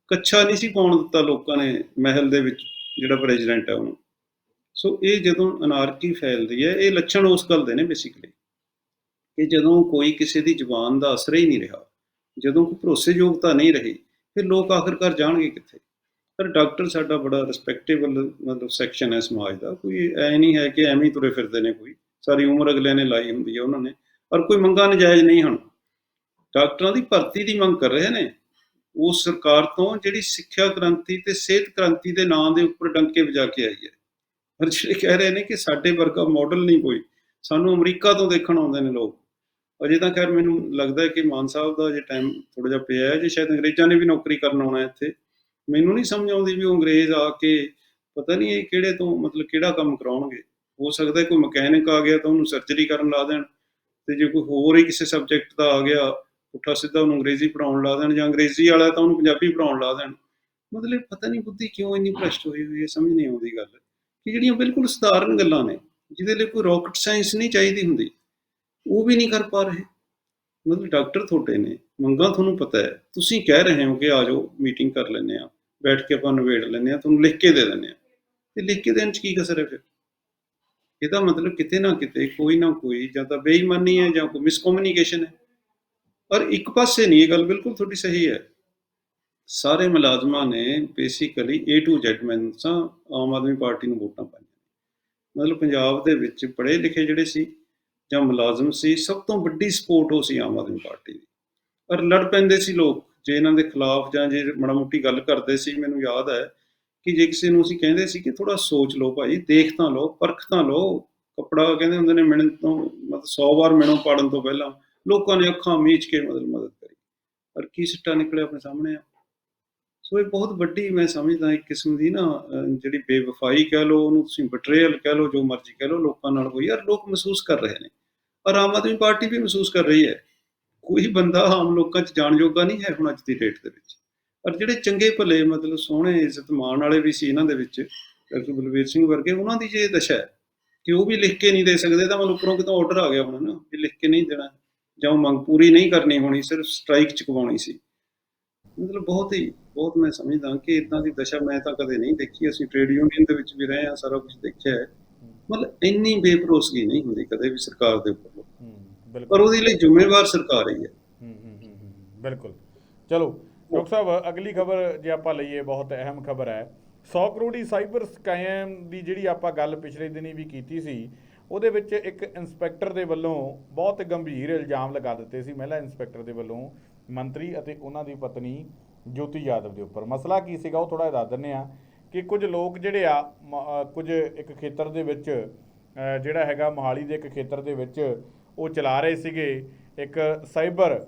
ਕੱਛਾ ਨਹੀਂ ਸੀ ਪਾਉਣ ਦਿੱਤਾ ਲੋਕਾਂ ਨੇ ਮਹਿਲ ਦੇ ਵਿੱਚ, ਜਿਹੜਾ ਪ੍ਰੈਜ਼ੀਡੈਂਟ ਹੈ ਉਹਨੂੰ। ਸੋ ਇਹ ਜਦੋਂ ਅਨਾਰਕੀ ਫੈਲਦੀ ਹੈ, ਇਹ ਲੱਛਣ ਉਸ ਗੱਲ ਦੇ ਨੇ ਬੇਸਿਕਲੀ ਕਿ ਜਦੋਂ ਕੋਈ ਕਿਸੇ ਦੀ ਜ਼ੁਬਾਨ ਦਾ ਅਸਰ ਹੀ ਨਹੀਂ ਰਿਹਾ, ਜਦੋਂ ਕੋਈ ਭਰੋਸੇਯੋਗਤਾ ਨਹੀਂ ਰਹੀ, ਫਿਰ ਲੋਕ ਆਖਰਕਾਰ ਜਾਣਗੇ ਕਿੱਥੇ? ਪਰ ਡਾਕਟਰ ਸਾਡਾ ਬੜਾ ਰਿਸਪੈਕਟੇਬਲ ਮਤਲਬ ਸੈਕਸ਼ਨ ਹੈ ਸਮਾਜ ਦਾ, ਕੋਈ ਐ ਨਹੀਂ ਹੈ ਕਿ ਐਵੇਂ ਹੀ ਤੁਰੇ ਫਿਰਦੇ ਨੇ ਕੋਈ। ਸਾਰੀ ਉਮਰ ਅਗਲੇ ਨੇ ਲਾਈ ਹੁੰਦੀ ਹੈ ਉਹਨਾਂ ਨੇ ਔਰ ਕੋਈ ਮੰਗਾਂ ਨਜਾਇਜ਼ ਨਹੀਂ ਹਨ। ਡਾਕਟਰਾਂ ਦੀ ਭਰਤੀ ਦੀ ਮੰਗ ਕਰ ਰਹੇ ਨੇ। ਉਹ ਸਰਕਾਰ ਤੋਂ ਜਿਹੜੀ ਸਿੱਖਿਆ ਕ੍ਰਾਂਤੀ ਤੇ ਸਿਹਤ ਕ੍ਰਾਂਤੀ ਦੇ ਨਾਂ ਦੇ ਉੱਪਰ ਡੰਕੇ ਵਜਾ ਕੇ ਆਈ ਹੈ। ਪਰ ਜਿਹੜੇ ਕਹਿ ਰਹੇ ਨੇ ਕਿ ਸਾਡੇ ਵਰਗਾ ਮਾਡਲ ਨਹੀਂ ਕੋਈ, ਸਾਨੂੰ ਅਮਰੀਕਾ ਤੋਂ ਦੇਖਣ ਆਉਂਦੇ ਨੇ ਲੋਕ। ਅਜੇ ਤਾਂ ਖੈਰ ਮੈਨੂੰ ਲੱਗਦਾ ਹੈ ਕਿ ਮਾਨ ਸਾਹਿਬ ਦਾ ਅਜੇ ਟਾਈਮ ਥੋੜਾ ਜਿਹਾ ਪਿਆ ਹੈ ਜੇ ਸ਼ਾਇਦ ਅੰਗਰੇਜ਼ਾਂ ਨੇ ਵੀ ਨੌਕਰੀ ਕਰਨ ਆਉਣਾ ਇੱਥੇ। ਮੈਨੂੰ ਨਹੀਂ ਸਮਝ ਆਉਂਦੀ ਵੀ ਉਹ ਅੰਗਰੇਜ਼ ਆ ਕੇ ਪਤਾ ਨਹੀਂ ਇਹ ਕਿਹੜੇ ਤੋਂ ਮਤਲਬ ਕਿਹੜਾ ਕੰਮ ਕਰਾਉਣਗੇ। ਹੋ ਸਕਦਾ ਕੋਈ ਮਕੈਨਿਕ ਆ ਗਿਆ ਤਾਂ ਉਹਨੂੰ ਸਰਜਰੀ ਕਰਨ ਲਾ ਦੇਣ ਤੇ ਜੇ ਕੋਈ ਹੋਰ ਹੀ ਕਿਸੇ ਸਬਜੈਕਟ ਦਾ ਆ ਗਿਆ, ਪੁੱਠਾ ਸਿੱਧਾ ਉਹਨੂੰ ਅੰਗਰੇਜ਼ੀ ਪੜਾਉਣ ਲਾ ਦੇਣ ਜਾਂ ਅੰਗਰੇਜ਼ੀ ਵਾਲਾ ਤਾਂ ਉਹਨੂੰ ਪੰਜਾਬੀ ਪੜਾਉਣ ਲਾ ਦੇਣ। ਮਤਲਬ ਪਤਾ ਨਹੀਂ ਬੁੱਧੀ ਕਿਉਂ ਇੰਨੀ ਭ੍ਰਸ਼ਟ ਹੋਈ ਹੋਈ ਹੈ, ਸਮਝ ਨਹੀਂ ਆਉਂਦੀ ਗੱਲ। ਕਿ ਜਿਹੜੀਆਂ ਬਿਲਕੁਲ ਸਧਾਰਨ ਗੱਲਾਂ ਨੇ, ਜਿਹਦੇ ਲਈ ਕੋਈ ਰਾਕਟ ਸਾਇੰਸ ਨਹੀਂ ਚਾਹੀਦੀ ਹੁੰਦੀ। ਉਹ ਵੀ ਨਹੀਂ ਕਰ ਪਾ ਰਹੇ। ਮਤਲਬ ਡਾਕਟਰ ਤੁਹਾਡੇ ਨੇ, ਮੰਗਾਂ ਤੁਹਾਨੂੰ ਪਤਾ ਹੈ। ਤੁਸੀਂ ਕਹਿ ਰਹੇ ਹੋ ਕਿ ਆ ਜਾਓ, ਮੀਟਿੰਗ ਕਰ ਲੈਂਦੇ ਆ ਬੈਠ ਕੇ ਆਪਾਂ ਨਿਬੇੜ ਲੈਂਦੇ ਆ ਤੁਹਾਨੂੰ ਲਿਖ ਕੇ ਦੇ ਦਿੰਦੇ ਆ ਤੇ ਲਿਖ ਕੇ ਦੇਣ ਚ ਕੀ ਕਸਰ ਹੈ ਫਿਰ? ਇਹਦਾ ਮਤਲਬ ਕਿਤੇ ਨਾ ਕਿਤੇ ਕੋਈ ਨਾ ਕੋਈ ਜਾਂ ਤਾਂ ਬੇਈਮਾਨੀ ਹੈ ਜਾਂ ਕੋਈ ਮਿਸਕਮਿਊਨੀਕੇਸ਼ਨ ਹੈ। ਪਰ ਇੱਕ ਪਾਸੇ ਨਹੀਂ, ਇਹ ਗੱਲ ਬਿਲਕੁਲ ਤੁਹਾਡੀ ਸਹੀ ਹੈ। ਸਾਰੇ ਮੁਲਾਜ਼ਮਾਂ ਨੇ ਬੇਸਿਕਲੀ A to Z ਮੈਨਸਾਂ ਆਮ ਆਦਮੀ ਪਾਰਟੀ ਨੂੰ ਵੋਟਾਂ ਪਾਈਆਂ ਮਤਲਬ ਪੰਜਾਬ ਦੇ ਵਿੱਚ ਪੜ੍ਹੇ ਲਿਖੇ ਜਿਹੜੇ ਸੀ ਜਾਂ ਮੁਲਾਜ਼ਮ ਸੀ, ਸਭ ਤੋਂ ਵੱਡੀ ਸਪੋਰਟ ਉਹ ਸੀ ਆਮ ਆਦਮੀ ਪਾਰਟੀ ਦੀ। ਪਰ ਲੜ ਪੈਂਦੇ ਸੀ ਲੋਕ, ਜੇ ਇਹਨਾਂ ਦੇ ਖਿਲਾਫ ਜਾਂ ਜੇ ਮਾੜਾ ਮੋਟੀ ਗੱਲ ਕਰਦੇ ਸੀ, ਮੈਨੂੰ ਯਾਦ ਹੈ ਕਿ ਜੇ ਕਿਸੇ ਨੂੰ ਅਸੀਂ ਕਹਿੰਦੇ ਸੀ ਕਿ ਥੋੜਾ ਸੋਚ ਲਓ ਭਾਈ, ਦੇਖ ਤਾਂ ਲਓ, ਪਰਖ ਤਾਂ ਲਓ, ਕੱਪੜਾ ਕਹਿੰਦੇ ਹੁੰਦੇ ਨੇ ਮਿਣਨ ਤੋਂ, ਮਤਲਬ 100 ਵਾਰ ਮਿਣੋ ਪਾੜਨ ਤੋਂ ਪਹਿਲਾਂ ਲੋਕਾਂ ਨੇ ਅੱਖਾਂ ਮੀਚ ਕੇ ਮਦਦ ਮਦਦ ਕਰੀ। ਪਰ ਕੀ ਸਿੱਟਾ ਨਿਕਲਿਆ ਆਪਣੇ ਸਾਹਮਣੇ ਆ? ਸੋ ਇਹ ਬਹੁਤ ਵੱਡੀ ਮੈਂ ਸਮਝਦਾ ਇੱਕ ਕਿਸਮ ਦੀ ਨਾ ਜਿਹੜੀ ਬੇਵਫਾਈ ਕਹਿ ਲਓ, ਉਹਨੂੰ ਤੁਸੀਂ ਬਟਰੇਅਲ ਕਹਿ ਲਓ, ਜੋ ਮਰਜ਼ੀ ਕਹਿ ਲਓ, ਲੋਕਾਂ ਨਾਲ ਹੋਈ ਯਾਰ ਲੋਕ ਮਹਿਸੂਸ ਕਰ ਰਹੇ ਨੇ। ਪਰ ਆਮ ਆਦਮੀ ਪਾਰਟੀ ਵੀ ਮਹਿਸੂਸ ਕਰ ਰਹੀ ਹੈ। ਕੋਈ ਬੰਦਾ ਆਮ ਲੋਕਾਂ 'ਚ ਜਾਣ ਜੋਗਾ ਨਹੀਂ ਹੈ ਹੁਣ ਅੱਜ ਦੀ ਡੇਟ ਦੇ ਵਿੱਚ। ਪਰ ਜਿਹੜੇ ਚੰਗੇ ਭਲੇ, ਮਤਲਬ ਸੋਹਣੇ ਇੱਜ਼ਤ ਮਾਣ ਵਾਲੇ ਵੀ ਸੀ ਇਹਨਾਂ ਦੇ ਵਿੱਚ, ਡਾਕਟਰ ਬਲਵੀਰ ਸਿੰਘ ਵਰਗੇ, ਉਹਨਾਂ ਦੀ ਜੇ ਦਸ਼ਾ ਹੈ ਕਿ ਉਹ ਵੀ ਲਿਖ ਕੇ ਨਹੀਂ ਦੇ ਸਕਦੇ, ਤਾਂ ਮਨ ਉੱਪਰੋਂ ਕਿਤੋਂ ਆਰਡਰ ਆ ਗਿਆ ਹੋਣਾ ਨਾ, ਵੀ ਲਿਖ ਕੇ ਨਹੀਂ ਦੇਣਾ, ਜਾਂ ਉਹ ਮੰਗ ਪੂਰੀ ਨਹੀਂ ਕਰਨੀ ਹੋਣੀ, ਸਿਰਫ ਸਟ੍ਰਾਈਕ ਚੁਕਵਾਉਣੀ ਸੀ। ਮਤਲਬ ਬਹੁਤ ਹੀ, ਬਹੁਤ ਮੈਂ ਸਮਝਦਾ ਕਿ ਇਦਾਂ ਦੀ ਦਸ਼ਾ ਮੈਂ ਤਾਂ ਕਦੇ ਨਹੀਂ ਦੇਖੀ। ਅਸੀਂ ਟ੍ਰੇਡ ਯੂਨੀਅਨ ਦੇ ਵਿੱਚ ਵੀ ਰਹੇ ਹਾਂ, ਸਾਰਾ ਕੁਝ ਦੇਖਿਆ ਹੈ। ਮਤਲਬ ਇੰਨੀ ਬੇਭਰੋਸਗੀ ਨਹੀਂ ਹੁੰਦੀ ਕਦੇ ਵੀ ਸਰਕਾਰ ਦੇ ਉੱਪਰ। ਪਰ ਉਹਦੇ ਲਈ ਜ਼ਿੰਮੇਵਾਰ ਸਰਕਾਰ ਹੀ ਹੈ। ਬਿਲਕੁਲ। ਚਲੋ ਡਾਕਟਰ ਸਾਹਿਬ ਅਗਲੀ ਖਬਰ ਜੇ ਆਪਾਂ ਲਈਏ ਬਹੁਤ ਅਹਿਮ ਖਬਰ ਹੈ। 100 ਕਰੋੜੀ ਸਾਈਬਰ ਸਕੈਮ ਦੀ ਜਿਹੜੀ ਆਪਾਂ ਗੱਲ ਪਿਛਲੇ ਦਿਨੀ ਵੀ ਕੀਤੀ ਸੀ ਉਹਦੇ ਵਿੱਚ ਇੱਕ ਇੰਸਪੈਕਟਰ ਦੇ ਵੱਲੋਂ ਬਹੁਤ ਗੰਭੀਰ ਇਲਜ਼ਾਮ ਲਗਾ ਦਿੱਤੇ ਸੀ ਮਹਿਲਾ ਇੰਸਪੈਕਟਰ ਦੇ ਵੱਲੋਂ ਮੰਤਰੀ ਅਤੇ ਉਹਨਾਂ ਦੀ ਪਤਨੀ ਜੋਤੀ ਯਾਦਵ ਦੇ ਉੱਪਰ। ਮਸਲਾ ਕੀ ਸੀਗਾ ਉਹ ਥੋੜਾ ਦੱਸ ਦਿੰਨੇ ਆ ਕਿ ਕੁਝ ਲੋਕ ਜਿਹੜੇ ਆ, ਮ- ਕੁਝ ਇੱਕ ਖੇਤਰ ਦੇ ਵਿੱਚ ਜਿਹੜਾ ਹੈਗਾ ਮੋਹਾਲੀ ਦੇ ਇੱਕ ਖੇਤਰ ਦੇ ਵਿੱਚ ਉਹ ਚਲਾ ਰਹੇ ਸੀਗੇ। ਇੱਕ ਸਾਈਬਰ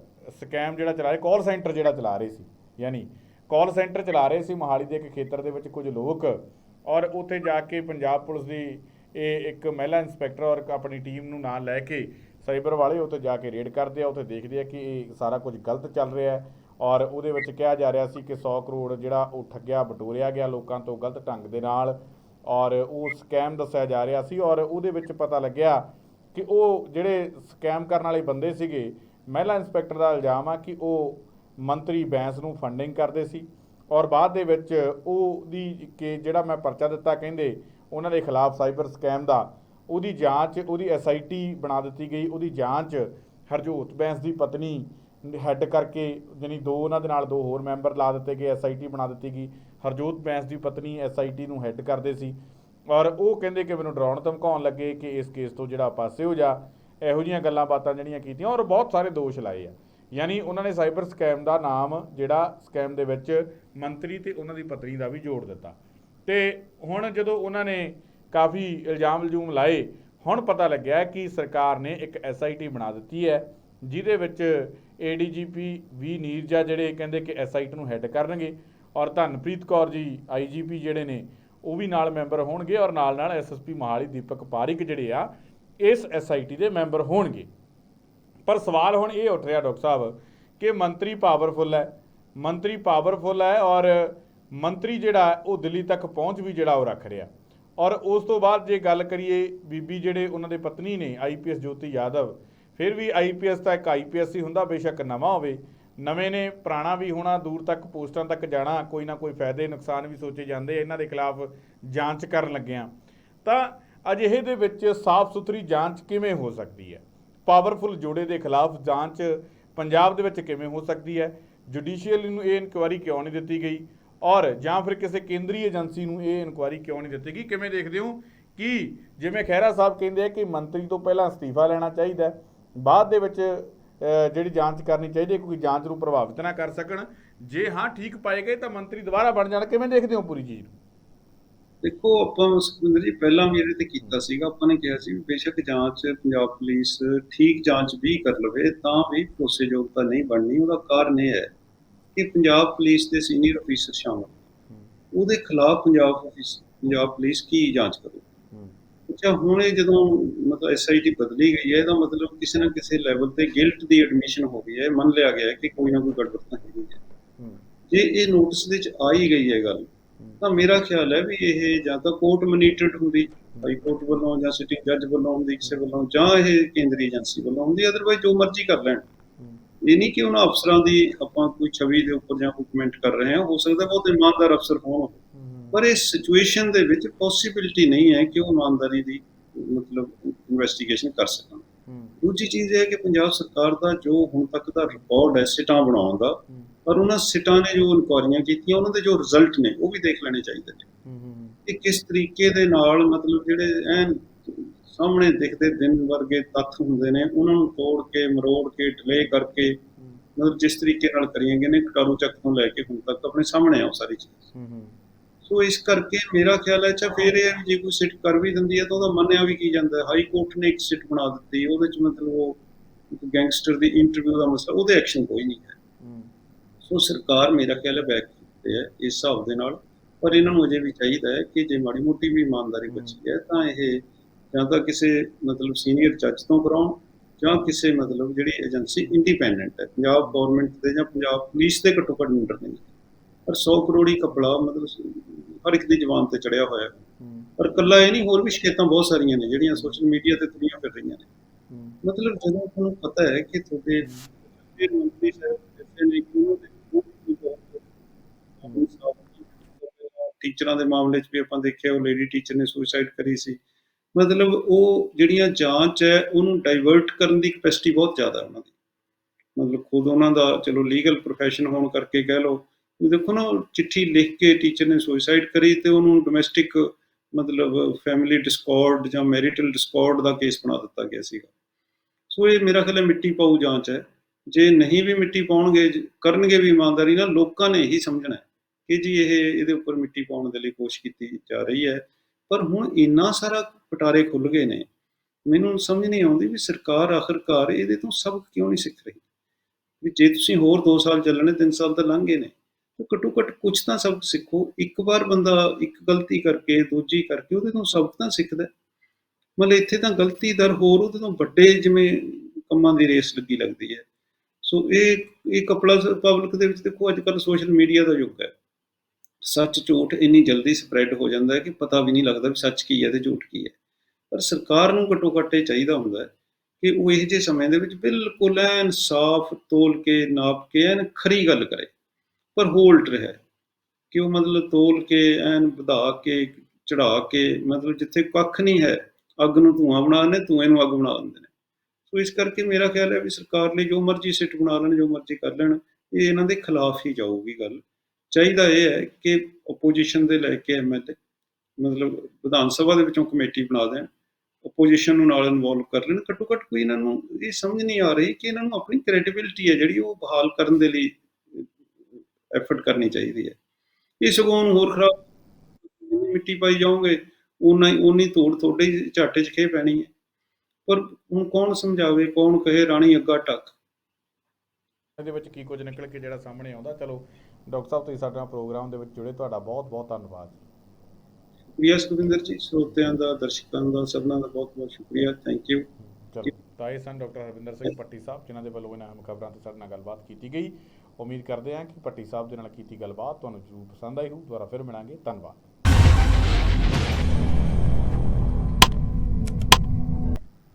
ਸਕੈਮ ਜਿਹੜਾ ਚਲਾ ਰਹੇ, ਕਾਲ ਸੈਂਟਰ ਜਿਹੜਾ ਚਲਾ ਰਹੇ ਸੀ। ਯਾਨੀ ਕਾਲ ਸੈਂਟਰ ਚਲਾ ਰਹੇ ਸੀ ਮੋਹਾਲੀ ਦੇ ਇੱਕ ਖੇਤਰ ਦੇ ਵਿੱਚ ਕੁਝ ਲੋਕ ਔਰ ਉੱਥੇ ਜਾ ਕੇ ਪੰਜਾਬ ਪੁਲਿਸ ਦੀ ਇਹ ਇੱਕ ਮਹਿਲਾ ਇੰਸਪੈਕਟਰ ਔਰ ਆਪਣੀ ਟੀਮ ਨੂੰ ਨਾਲ ਲੈ ਕੇ ਸਾਈਬਰ ਵਾਲੇ ਉੱਥੇ ਜਾ ਕੇ ਰੇਡ ਕਰਦੇ ਆ, ਉੱਥੇ ਦੇਖਦੇ ਆ ਕਿ ਇਹ ਸਾਰਾ ਕੁਝ ਗਲਤ ਚੱਲ ਰਿਹਾ ਹੈ। ਔਰ ਉਹਦੇ ਵਿੱਚ ਕਿਹਾ ਜਾ ਰਿਹਾ ਸੀ ਕਿ 100 ਕਰੋੜ ਜਿਹੜਾ ਉਹ ਠੱਗਿਆ ਬਟੋਰਿਆ ਗਿਆ ਲੋਕਾਂ ਤੋਂ ਗਲਤ ਢੰਗ ਦੇ ਨਾਲ ਔਰ ਉਹ ਸਕੈਮ ਦੱਸਿਆ ਜਾ ਰਿਹਾ ਸੀ ਔਰ ਉਹਦੇ ਵਿੱਚ ਪਤਾ ਲੱਗਿਆ ਕਿ ਉਹ ਜਿਹੜੇ ਸਕੈਮ ਕਰਨ ਵਾਲੇ ਬੰਦੇ ਸੀਗੇ, ਮਹਿਲਾ ਇੰਸਪੈਕਟਰ ਦਾ ਇਲਜ਼ਾਮ ਆ ਕਿ ਉਹ ਮੰਤਰੀ ਬੈਂਸ ਨੂੰ ਫੰਡਿੰਗ ਕਰਦੇ ਸੀ ਔਰ ਬਾਅਦ ਦੇ ਵਿੱਚ ਉਹ ਦੀ ਕਿ ਜਿਹੜਾ ਮੈਂ ਪਰਚਾ ਦਿੱਤਾ ਕਹਿੰਦੇ ਉਹਨਾਂ ਦੇ ਖਿਲਾਫ ਸਾਈਬਰ ਸਕੈਮ ਦਾ, ਉਹਦੀ ਜਾਂਚ, ਉਹਦੀ ਐਸਆਈਟੀ ਬਣਾ ਦਿੱਤੀ ਗਈ, ਉਹਦੀ ਜਾਂਚ ਹਰਜੋਤ ਬੈਂਸ ਦੀ ਪਤਨੀ ਹੈੱਡ ਕਰਕੇ ਜਾਣੀ ਦੋ ਉਹਨਾਂ ਦੇ ਨਾਲ ਦੋ ਹੋਰ ਮੈਂਬਰ ਲਾ ਦਿੱਤੇ ਗਏ ਐਸਆਈਟੀ ਬਣਾ ਦਿੱਤੀ ਗਈ। ਹਰਜੋਤ ਬੈਂਸ ਦੀ ਪਤਨੀ ਐਸਆਈਟੀ ਨੂੰ ਹੈੱਡ ਕਰਦੇ ਸੀ। ਔਰ ਉਹ ਕਹਿੰਦੇ ਕਿ ਮੈਨੂੰ ਡਰਾਉਣ ਧਮਕਾਉਣ ਲੱਗੇ ਕਿ ਇਸ ਕੇਸ ਤੋਂ ਜਿਹੜਾ ਪਾਸੇ ਹੋ ਜਾ, ਇਹੋ ਜਿਹੀਆਂ ਗੱਲਾਂ ਬਾਤਾਂ ਜਿਹੜੀਆਂ ਕੀਤੀਆਂ ਔਰ ਬਹੁਤ ਸਾਰੇ ਦੋਸ਼ ਲਾਏ ਆ। ਯਾਨੀ ਉਹਨਾਂ ਨੇ ਸਾਈਬਰ ਸਕੈਮ ਦਾ ਨਾਮ ਜਿਹੜਾ ਸਕੈਮ ਦੇ ਵਿੱਚ ਮੰਤਰੀ ਤੇ ਉਹਨਾਂ ਦੀ ਪਤਨੀ ਦਾ ਵੀ ਜੋੜ ਦਿੱਤਾ। ਤੇ ਹੁਣ ਜਦੋਂ ਉਹਨਾਂ ਨੇ ਕਾਫੀ ਇਲਜ਼ਾਮ ਇਲਜ਼ੂਮ ਲਾਏ, ਹੁਣ ਪਤਾ ਲੱਗਿਆ ਕਿ ਸਰਕਾਰ ਨੇ ਇੱਕ ਐਸਆਈਟੀ ਬਣਾ ਦਿੱਤੀ ਹੈ। ਜਿਹਦੇ ਵਿੱਚ ਏਡੀਜੀਪੀ ਵੀ ਨੀਰਜਾ ਜਿਹੜੇ ਕਹਿੰਦੇ ਕਿ ਐਸਆਈਟੀ ਨੂੰ ਹੈੱਡ ਕਰਨਗੇ ਔਰ ਧਨਪ੍ਰੀਤ ਕੌਰ ਜੀ ਆਈਜੀਪੀ ਜਿਹੜੇ ਨੇ, ਉਹ ਵੀ ਨਾਲ ਮੈਂਬਰ ਹੋਣਗੇ ਔਰ ਨਾਲ ਨਾਲ ਐਸਐਸਪੀ ਮਹਾਲੀ ਦੀਪਕ ਪਾਰਿਕ ਜਿਹੜੇ ਆ, ਇਸ ਐਸਆਈਟੀ ਦੇ ਮੈਂਬਰ ਹੋਣਗੇ। ਪਰ ਸਵਾਲ ਹੁਣ ਇਹ ਉੱਠ ਰਿਹਾ ਡਾਕਟਰ ਸਾਹਿਬ ਕਿ ਮੰਤਰੀ ਪਾਵਰਫੁੱਲ ਹੈ, ਮੰਤਰੀ ਪਾਵਰਫੁੱਲ ਹੈ ਔਰ ਮੰਤਰੀ ਜਿਹੜਾ ਉਹ ਦਿੱਲੀ ਤੱਕ ਪਹੁੰਚ ਵੀ ਜਿਹੜਾ ਉਹ ਰੱਖ ਰਿਹਾ। ਔਰ ਉਸ ਤੋਂ ਬਾਅਦ ਜੇ ਗੱਲ ਕਰੀਏ ਬੀਬੀ ਜਿਹੜੇ ਉਹਨਾਂ ਦੇ ਪਤਨੀ ਨੇ ਆਈਪੀਐਸ ਜੋਤੀ ਯਾਦਵ ਫਿਰ ਵੀ ਆਈਪੀਐਸ ਤਾਂ ਇੱਕ ਆਈਪੀਐਸ ਹੀ ਹੁੰਦਾ ਬੇਸ਼ੱਕ ਨਵਾਂ ਹੋਵੇ। ਨਵੇਂ ਨੇ ਪੁਰਾਣਾ ਵੀ ਹੋਣਾ ਦੂਰ ਤੱਕ ਪੋਸਟਾਂ ਤੱਕ ਜਾਣਾ ਕੋਈ ਨਾ ਕੋਈ ਫਾਇਦੇ ਨੁਕਸਾਨ ਵੀ ਸੋਚੇ ਜਾਂਦੇ ਇਹਨਾਂ ਦੇ ਖਿਲਾਫ ਜਾਂਚ ਕਰਨ ਲੱਗਿਆਂ ਤਾਂ ਅਜਿਹੇ ਦੇ ਵਿੱਚ ਸਾਫ਼ ਸੁਥਰੀ ਜਾਂਚ ਕਿਵੇਂ ਹੋ ਸਕਦੀ ਹੈ? ਪਾਵਰਫੁਲ ਜੋੜੇ ਦੇ ਖਿਲਾਫ ਜਾਂਚ ਪੰਜਾਬ ਦੇ ਵਿੱਚ ਕਿਵੇਂ ਹੋ ਸਕਦੀ ਹੈ? ਜੁਡੀਸ਼ੀਅਲ ਨੂੰ ਇਹ ਇਨਕੁਆਇਰੀ ਕਿਉਂ ਨਹੀਂ ਦਿੱਤੀ ਗਈ? ਔਰ ਜਾਂ ਫਿਰ ਕਿਸੇ ਕੇਂਦਰੀ ਏਜੰਸੀ ਨੂੰ ਇਹ ਇਨਕੁਆਇਰੀ ਕਿਉਂ ਨਹੀਂ ਦਿੱਤੀ ਗਈ? ਕਿਵੇਂ ਦੇਖਦੇ ਹੋ? ਕਿ ਜਿਵੇਂ ਖਹਿਰਾ ਸਾਹਿਬ ਕਹਿੰਦੇ ਆ ਕਿ ਮੰਤਰੀ ਤੋਂ ਪਹਿਲਾਂ ਅਸਤੀਫਾ ਲੈਣਾ ਚਾਹੀਦਾ ਹੈ, ਬਾਅਦ ਦੇ ਵਿੱਚ ਜਿਹੜੀ ਜਾਂਚ ਕਰਨੀ ਚਾਹੀਦੀ ਹੈ ਕਿਉਂਕਿ ਜਾਂਚ ਨੂੰ ਪ੍ਰਭਾਵਿਤ ਨਾ ਕਰ ਸਕਣ। ਜੇ ਹਾਂ ਠੀਕ ਪਾਏ ਗਏ ਤਾਂ ਮੰਤਰੀ ਦੁਬਾਰਾ ਬਣ ਜਾਣ। ਕਿਵੇਂ ਦੇਖਦੇ ਹੋ ਪੂਰੀ ਚੀਜ਼ ਨੂੰ? ਦੇਖੋ ਆਪਾਂ ਸੁਖਵਿੰਦਰ ਜੀ ਪਹਿਲਾਂ ਵੀ ਇਹਦੇ ਤੇ ਕੀਤਾ ਸੀਗਾ। ਆਪਾਂ ਨੇ ਕਿਹਾ ਸੀ ਵੀ ਬੇਸ਼ੱਕ ਜਾਂਚ ਪੰਜਾਬ ਪੁਲਿਸ ਠੀਕ ਜਾਂਚ ਵੀ ਕਰ ਲਵੇ ਤਾਂ ਵੀ ਭਰੋਸੇਯੋਗਤਾ ਨਹੀਂ ਬਣਨੀ। ਉਹਦਾ ਕਾਰਨ ਇਹ ਹੈ ਕਿ ਪੰਜਾਬ ਪੁਲਿਸ ਦੇ ਸੀਨੀਅਰ ਅਫੀਸਰ ਸ਼ਾਮਲ ਉਹਦੇ ਖਿਲਾਫ ਪੰਜਾਬ ਪੁਲਿਸ ਪੰਜਾਬ ਪੁਲਿਸ ਕੀ ਜਾਂਚ ਕਰੂ ਅੱਛਾ ਹੁਣ ਇਹ ਜਦੋਂ ਮਤਲਬ ਐਸਆਈਟੀ ਬਦਲੀ ਗਈ ਹੈ ਇਹਦਾ ਮਤਲਬ ਕਿਸੇ ਨਾ ਕਿਸੇ ਲੈਵਲ ਤੇ ਗਿਲਟ ਦੀ ਐਡਮਿਸ਼ਨ ਹੋ ਗਈ ਹੈ ਮੰਨ ਲਿਆ ਗਿਆ ਹੈ ਕਿ ਕੋਈ ਨਾ ਕੋਈ ਗੜਬੜ ਤਾਂ ਹੈਗੀ ਹੈ। ਜੇ ਇਹ ਨੋਟਿਸ ਦੇ ਵਿੱਚ ਆ ਹੀ ਗਈ ਹੈ ਗੱਲ ਤਾਂ ਮੇਰਾ ਖਿਆਲ ਹੈ ਵੀ ਇਹ ਜਾਂ ਤਾਂ ਕੋਰਟ ਮਨੀਟਰਡ ਹੁੰਦੀ ਹਾਈ ਕੋਰਟ ਵੱਲੋਂ ਜਾਂ ਸਿਟਿੰਗ ਜੱਜ ਵੱਲੋਂ ਹੁੰਦੀ ਕਿਸੇ ਵੱਲੋਂ ਜਾਂ ਇਹ ਕੇਂਦਰੀ ਏਜੰਸੀ ਵੱਲੋਂ ਹੁੰਦੀ ਅਦਰਵਾਈਜ਼ ਜੋ ਮਰਜ਼ੀ ਕਰ ਲੈਣ। ਇਹ ਨਹੀਂ ਕਿ ਉਹਨਾਂ ਅਫਸਰਾਂ ਦੀ ਆਪਾਂ ਕੋਈ ਛਵੀ ਦੇ ਉੱਪਰ ਜਾਂ ਕੋਈ ਕਮੈਂਟ ਕਰ ਰਹੇ ਹਾਂ ਹੋ ਸਕਦਾ ਬਹੁਤ ਇਮਾਨਦਾਰ ਅਫਸਰ ਹੋਣ। ਪਰ ਇਸ ਸਿਚੁਏਸ਼ਨ ਦੇ ਵਿੱਚ ਪੋਸਿਬਿਲਿਟੀ ਨਹੀਂ ਹੈ ਕਿ ਉਹ ਇਮਾਨਦਾਰੀ ਦੀ ਮਤਲਬ ਇਨਵੈਸਟੀਗੇਸ਼ਨ ਕਰ ਸਕਣ। ਦੂਜੀ ਚੀਜ਼ ਇਹ ਹੈ ਕਿ ਪੰਜਾਬ ਸਰਕਾਰ ਦਾ ਜੋ ਹੁਣ ਤੱਕ ਦਾ ਰਿਕਾਰਡ ਹੈ ਸਿਟਾਂ ਬਣਾਉਣ ਦਾ ਪਰ ਉਹਨਾਂ ਸਿਟਾਂ ਨੇ ਜੋ ਇਨਕੁਆਰੀਆਂ ਕੀਤੀਆਂ ਉਹਨਾਂ ਦੇ ਜੋ ਰਿਜ਼ਲਟ ਨੇ ਉਹ ਵੀ ਦੇਖ ਲੈਣੇ ਚਾਹੀਦੇ ਨੇ। ਕਿ ਕਿਸ ਤਰੀਕੇ ਦੇ ਨਾਲ ਮਤਲਬ ਜਿਹੜੇ ਐਨ ਸਾਹਮਣੇ ਦਿਖਦੇ ਦਿਨ ਵਰਗੇ ਤੱਥ ਹੁੰਦੇ ਨੇ ਉਹਨਾਂ ਨੂੰ ਤੋੜ ਕੇ ਮਰੋੜ ਕੇ ਡਿਲੇ ਕਰਕੇ ਮਤਲਬ ਜਿਸ ਤਰੀਕੇ ਨਾਲ ਕਰੀਆਂ ਗਏ ਨੇ ਕਟਾਰੂ ਚੱਕ ਤੋਂ ਲੈ ਕੇ ਹੁਣ ਤੱਕ ਆਪਣੇ ਸਾਹਮਣੇ ਆ ਉਹ ਸਾਰੀ ਚੀਜ਼। ਸੋ ਇਸ ਕਰਕੇ ਮੇਰਾ ਖਿਆਲ ਹੈ ਅੱਛਾ ਫਿਰ ਇਹ ਜੇ ਕੋਈ ਸਿੱਟ ਕਰ ਵੀ ਦਿੰਦੀ ਹੈ ਤਾਂ ਉਹਦਾ ਮੰਨਿਆ ਵੀ ਕੀ ਜਾਂਦਾ ਹਾਈ ਕੋਰਟ ਨੇ ਇੱਕ ਸਿੱਟ ਬਣਾ ਦਿੱਤੀ ਉਹਦੇ ਚ ਮਤਲਬ ਉਹ ਗੈਂਗਸਟਰ ਦੀ ਇੰਟਰਵਿਊ ਦਾ ਮਸਲਾ ਉਹਦੇ ਐਕਸ਼ਨ ਕੋਈ ਨਹੀਂ ਹੈ। ਸੋ ਸਰਕਾਰ ਮੇਰਾ ਖਿਆਲ ਹੈ ਬੈਕ ਤੇ ਹੈ ਇਸ ਹਿਸਾਬ ਦੇ ਨਾਲ। ਪਰ ਇਹਨਾਂ ਨੂੰ ਅਜੇ ਵੀ ਚਾਹੀਦਾ ਹੈ ਕਿ ਜੇ ਮਾੜੀ ਮੋਟੀ ਵੀ ਇਮਾਨਦਾਰੀ ਬਚੀ ਹੈ ਤਾਂ ਇਹ ਜਾਂ ਤਾਂ ਕਿਸੇ ਮਤਲਬ ਸੀਨੀਅਰ ਜੱਜ ਤੋਂ ਕਰਾਉਣ ਜਾਂ ਕਿਸੇ ਮਤਲਬ ਜਿਹੜੀ ਏਜੰਸੀ ਇੰਡੀਪੈਂਡੈਂਟ ਹੈ ਪੰਜਾਬ ਗਵਰਨਮੈਂਟ ਦੇ ਜਾਂ ਪੰਜਾਬ ਪੁਲਿਸ ਦੇ ਘੱਟੋ ਘੱਟ ਨਹੀਂ ਪਰ 100 ਕਰੋੜੀ ਕਪੜਾ, ਮਤਲਬ ਹਰ ਇੱਕ ਦੀ ਜ਼ਬਾਨ ਤੇ ਚੜਿਆ ਹੋਇਆ। ਪਰ ਕੱਲਾ ਇਹ ਨਹੀਂ, ਹੋਰ ਵੀ ਸ਼ਿਕਾਇਤਾਂ ਬਹੁਤ ਸਾਰੀਆਂ ਨੇ, ਜਿਹੜੀਆਂ ਸੋਸ਼ਲ ਮੀਡੀਆ ਤੇ ਤੁਰੀਆਂ ਫਿਰ ਰਹੀਆਂ ਨੇ। ਮਤਲਬ ਜਦੋਂ ਤੁਹਾਨੂੰ ਪਤਾ ਹੈ ਕਿ ਤੁਹਾਡੇ ਇਹ ਮੰਤਰੀ ਸਾਹਿਬ ਜਿੱਥੇ ਨੇ ਕਿ ਟੀਚਰਾਂ ਦੇ ਮਾਮਲੇ 'ਚ ਵੀ ਆਪਾਂ ਦੇਖਿਆ, ਉਹ ਲੇਡੀ ਟੀਚਰ ਨੇ ਸੁਸਾਈਡ ਕਰੀ ਸੀ। ਮਤਲਬ ਉਹ ਜਿਹੜੀਆਂ ਜਾਂਚ ਹੈ, ਉਹਨੂੰ ਡਾਈਵਰਟ ਕਰਨ ਦੀ ਕਪੈਸਿਟੀ ਬਹੁਤ ਜ਼ਿਆਦਾ ਉਹਨਾਂ ਦੀ। ਮਤਲਬ ਖੁਦ ਉਹਨਾਂ ਦਾ, ਚਲੋ ਲੀਗਲ ਪ੍ਰੋਫੈਸ਼ਨ ਹੋਣ ਕਰਕੇ ਕਹਿ ਲਓ ਦੇਖੋ ਨਾ ਉਹ ਚਿੱਠੀ ਲਿਖ ਕੇ ਟੀਚਰ ਨੇ ਸੁਸਾਈਡ ਕਰੀ ਤੇ ਉਹਨੂੰ ਡੋਮੈਸਟਿਕ ਮਤਲਬ ਫੈਮਿਲੀ ਡਿਸਕੋਰਡ ਜਾਂ ਮੈਰਿਟਲ ਡਿਸਕੋਰਡ ਦਾ ਕੇਸ ਬਣਾ ਦਿੱਤਾ ਗਿਆ ਸੀਗਾ। ਸੋ ਇਹ ਮੇਰਾ ਖਿਆਲ ਹੈ ਮਿੱਟੀ ਪਾਉ ਜਾਂਚ ਹੈ। ਜੇ ਨਹੀਂ ਵੀ ਮਿੱਟੀ ਪਾਉਣਗੇ ਕਰਨਗੇ ਵੀ ਇਮਾਨਦਾਰੀ ਨਾਲ, ਲੋਕਾਂ ਨੇ ਇਹੀ ਸਮਝਣਾ ਹੈ ਕਿ ਜੀ ਇਹ, ਇਹਦੇ ਉੱਪਰ ਮਿੱਟੀ ਪਾਉਣ ਦੇ ਲਈ ਕੋਸ਼ਿਸ਼ ਕੀਤੀ ਜਾ ਰਹੀ ਹੈ। ਪਰ ਹੁਣ ਇੰਨਾ ਸਾਰਾ ਪਟਾਰੇ ਖੁੱਲ ਗਏ ਨੇ, ਮੈਨੂੰ ਸਮਝ ਨਹੀਂ ਆਉਂਦੀ ਵੀ ਸਰਕਾਰ ਆਖਰਕਾਰ ਇਹਦੇ ਤੋਂ ਸਬਕ ਕਿਉਂ ਨਹੀਂ ਸਿੱਖ ਰਹੀ? ਵੀ ਜੇ ਤੁਸੀਂ ਹੋਰ 2 ਸਾਲ ਚੱਲਣੇ 3 ਸਾਲ ਤਾਂ ਲੰਘ ਗਏ ਨੇ। ਘੱਟੋ ਘੱਟ ਕੁਝ ਤਾਂ ਸਬਕ ਸਿੱਖੋ। ਇੱਕ ਵਾਰ ਬੰਦਾ ਇੱਕ ਗਲਤੀ ਕਰਕੇ, ਦੂਜੀ ਕਰਕੇ, ਉਹਦੇ ਤੋਂ ਸਬਕ ਤਾਂ ਸਿੱਖਦਾ। ਮਤਲਬ ਇੱਥੇ ਤਾਂ ਗਲਤੀ ਦਰ ਹੋਰ, ਉਹਦੇ ਤੋਂ ਵੱਡੇ ਜਿਵੇਂ ਕੰਮਾਂ ਦੀ ਰੇਸ ਲੱਗੀ ਲੱਗਦੀ ਹੈ। ਸੋ ਇਹ ਇਹ ਕਪੜਾ ਪਬਲਿਕ ਦੇ ਵਿੱਚ ਦੇਖੋ ਅੱਜ ਕੱਲ ਸੋਸ਼ਲ ਮੀਡੀਆ ਦਾ ਯੁੱਗ ਹੈ। ਸੱਚ ਝੂਠ ਇੰਨੀ ਜਲਦੀ ਸਪਰੈਡ ਹੋ ਜਾਂਦਾ ਹੈ ਕਿ ਪਤਾ ਵੀ ਨਹੀਂ ਲੱਗਦਾ ਵੀ ਸੱਚ ਕੀ ਹੈ ਤੇ ਝੂਠ ਕੀ ਹੈ। ਪਰ ਸਰਕਾਰ ਨੂੰ ਘੱਟੋ ਘੱਟ ਇਹ ਚਾਹੀਦਾ ਹੁੰਦਾ ਹੈ ਕਿ ਉਹ ਇਹ ਜਿਹੇ ਸਮੇਂ ਦੇ ਵਿੱਚ ਬਿਲਕੁਲ ਐਨ ਸਾਫ਼ ਤੋਲ ਕੇ, ਨਾਪ ਕੇ, ਐਨ ਖਰੀ ਗੱਲ ਕਰੇ। ਪਰ ਹੋਲਡ ਰਿਹਾ ਕਿ ਉਹ ਮਤਲਬ ਤੋਲ ਕੇ, ਐਨ ਵਧਾ ਕੇ, ਚੜਾ ਕੇ, ਮਤਲਬ ਜਿੱਥੇ ਕੱਖ ਨਹੀਂ ਹੈ, ਅੱਗ ਨੂੰ ਧੂਆਂ ਬਣਾ ਦਿੰਦੇ ਧੂਏ ਨੂੰ ਅੱਗ ਬਣਾ ਦਿੰਦੇ ਨੇ। ਸੋ ਇਸ ਕਰਕੇ ਮੇਰਾ ਖਿਆਲ ਹੈ ਵੀ ਸਰਕਾਰ ਲਈ ਜੋ ਮਰਜ਼ੀ ਸਿੱਟ ਬਣਾ ਲੈਣ, ਜੋ ਮਰਜ਼ੀ ਕਰ ਲੈਣ, ਇਹ ਇਹਨਾਂ ਦੇ ਖਿਲਾਫ ਹੀ ਜਾਊਗੀ ਗੱਲ। ਚਾਹੀਦਾ ਇਹ ਹੈ ਕਿ ਆਪੋਜੀਸ਼ਨ ਦੇ ਲੈ ਕੇ ਐਮਐਲਏ ਮਤਲਬ ਵਿਧਾਨ ਸਭਾ ਦੇ ਵਿੱਚੋਂ ਕਮੇਟੀ ਬਣਾ ਦੇਣ ਆਪੋਜੀਸ਼ਨ ਨੂੰ ਨਾਲ ਇਨਵੋਲਵ ਕਰ ਲੈਣ। ਘੱਟੋ ਘੱਟ ਕੋਈ ਇਹਨਾਂ ਨੂੰ ਇਹ ਸਮਝ ਨਹੀਂ ਆ ਰਹੀ ਕਿ ਇਹਨਾਂ ਨੂੰ ਆਪਣੀ ਕ੍ਰੈਡੀਬਿਲਟੀ ਹੈ ਜਿਹੜੀ ਉਹ ਬਹਾਲ ਕਰਨ ਦੇ ਲਈ ਐਫਰਟ ਕਰਨੀ ਚਾਹੀਦੀ ਹੈ। ਇਹ ਸਗੋਂ ਨੂੰ ਹੋਰ ਖਰਾਬ ਮਿੱਟੀ ਪਾਈ ਜਾਓਗੇ ਉਨਾ ਹੀ ਉਨੀ ਧੂੜ ਤੁਹਾਡੇ ਹੀ ਝਾਟੇ 'ਚ ਖੇ ਪੈਣੀ ਹੈ। ਪਰ ਹੁਣ ਕੌਣ ਸਮਝਾਵੇ ਕੌਣ ਕਹੇ ਰਾਣੀ ਅੱਗਾ ਟੱਕ ਇਹਦੇ ਵਿੱਚ ਕੀ ਕੁਝ ਨਿਕਲ ਕੇ ਜਿਹੜਾ ਸਾਹਮਣੇ ਆਉਂਦਾ ਚਲੋ ਡਾਕਟਰ ਸਾਹਿਬ ਤੁਸੀਂ ਸਾਡੇ ਨਾਲ ਪ੍ਰੋਗਰਾਮ ਦੇ ਵਿੱਚ ਜੁੜੇ ਤੁਹਾਡਾ ਬਹੁਤ ਬਹੁਤ ਧੰਨਵਾਦ। ਸ਼ੁਕਰੀਆ ਸੁਖਵਿੰਦਰ ਜੀ ਸਰੋਤਿਆਂ ਦਾ ਦਰਸ਼ਕਾਂ ਦਾ ਸਭਨਾਂ ਦਾ ਬਹੁਤ ਬਹੁਤ ਸ਼ੁਕਰੀਆ ਥੈਂਕ ਯੂ ਚਲੋ ਤਾਂ ਇਹ ਸਨ ਡਾਕਟਰ ਹਰਵਿੰਦਰ ਸਿੰਘ ਪੱਟੀ ਸਾਹਿਬ ਜਿਨ੍ਹਾਂ ਦੇ ਵੱਲੋਂ ਇਹਨਾਂ ਅਹਿਮ ਖਬਰਾਂ ਤੇ ਸਾਡੇ ਨਾਲ ਗੱਲਬਾਤ ਕੀਤੀ ਗਈ। ਉਮੀਦ ਕਰਦੇ ਹਾਂ ਕਿ ਭੱਟੀ ਸਾਹਿਬ ਦੇ ਨਾਲ ਕੀਤੀ ਗੱਲਬਾਤ ਤੁਹਾਨੂੰ ਜ਼ਰੂਰ ਪਸੰਦ ਆਈ ਹੋਊ। ਦੁਬਾਰਾ ਫਿਰ ਮਿਲਾਂਗੇ। ਧੰਨਵਾਦ।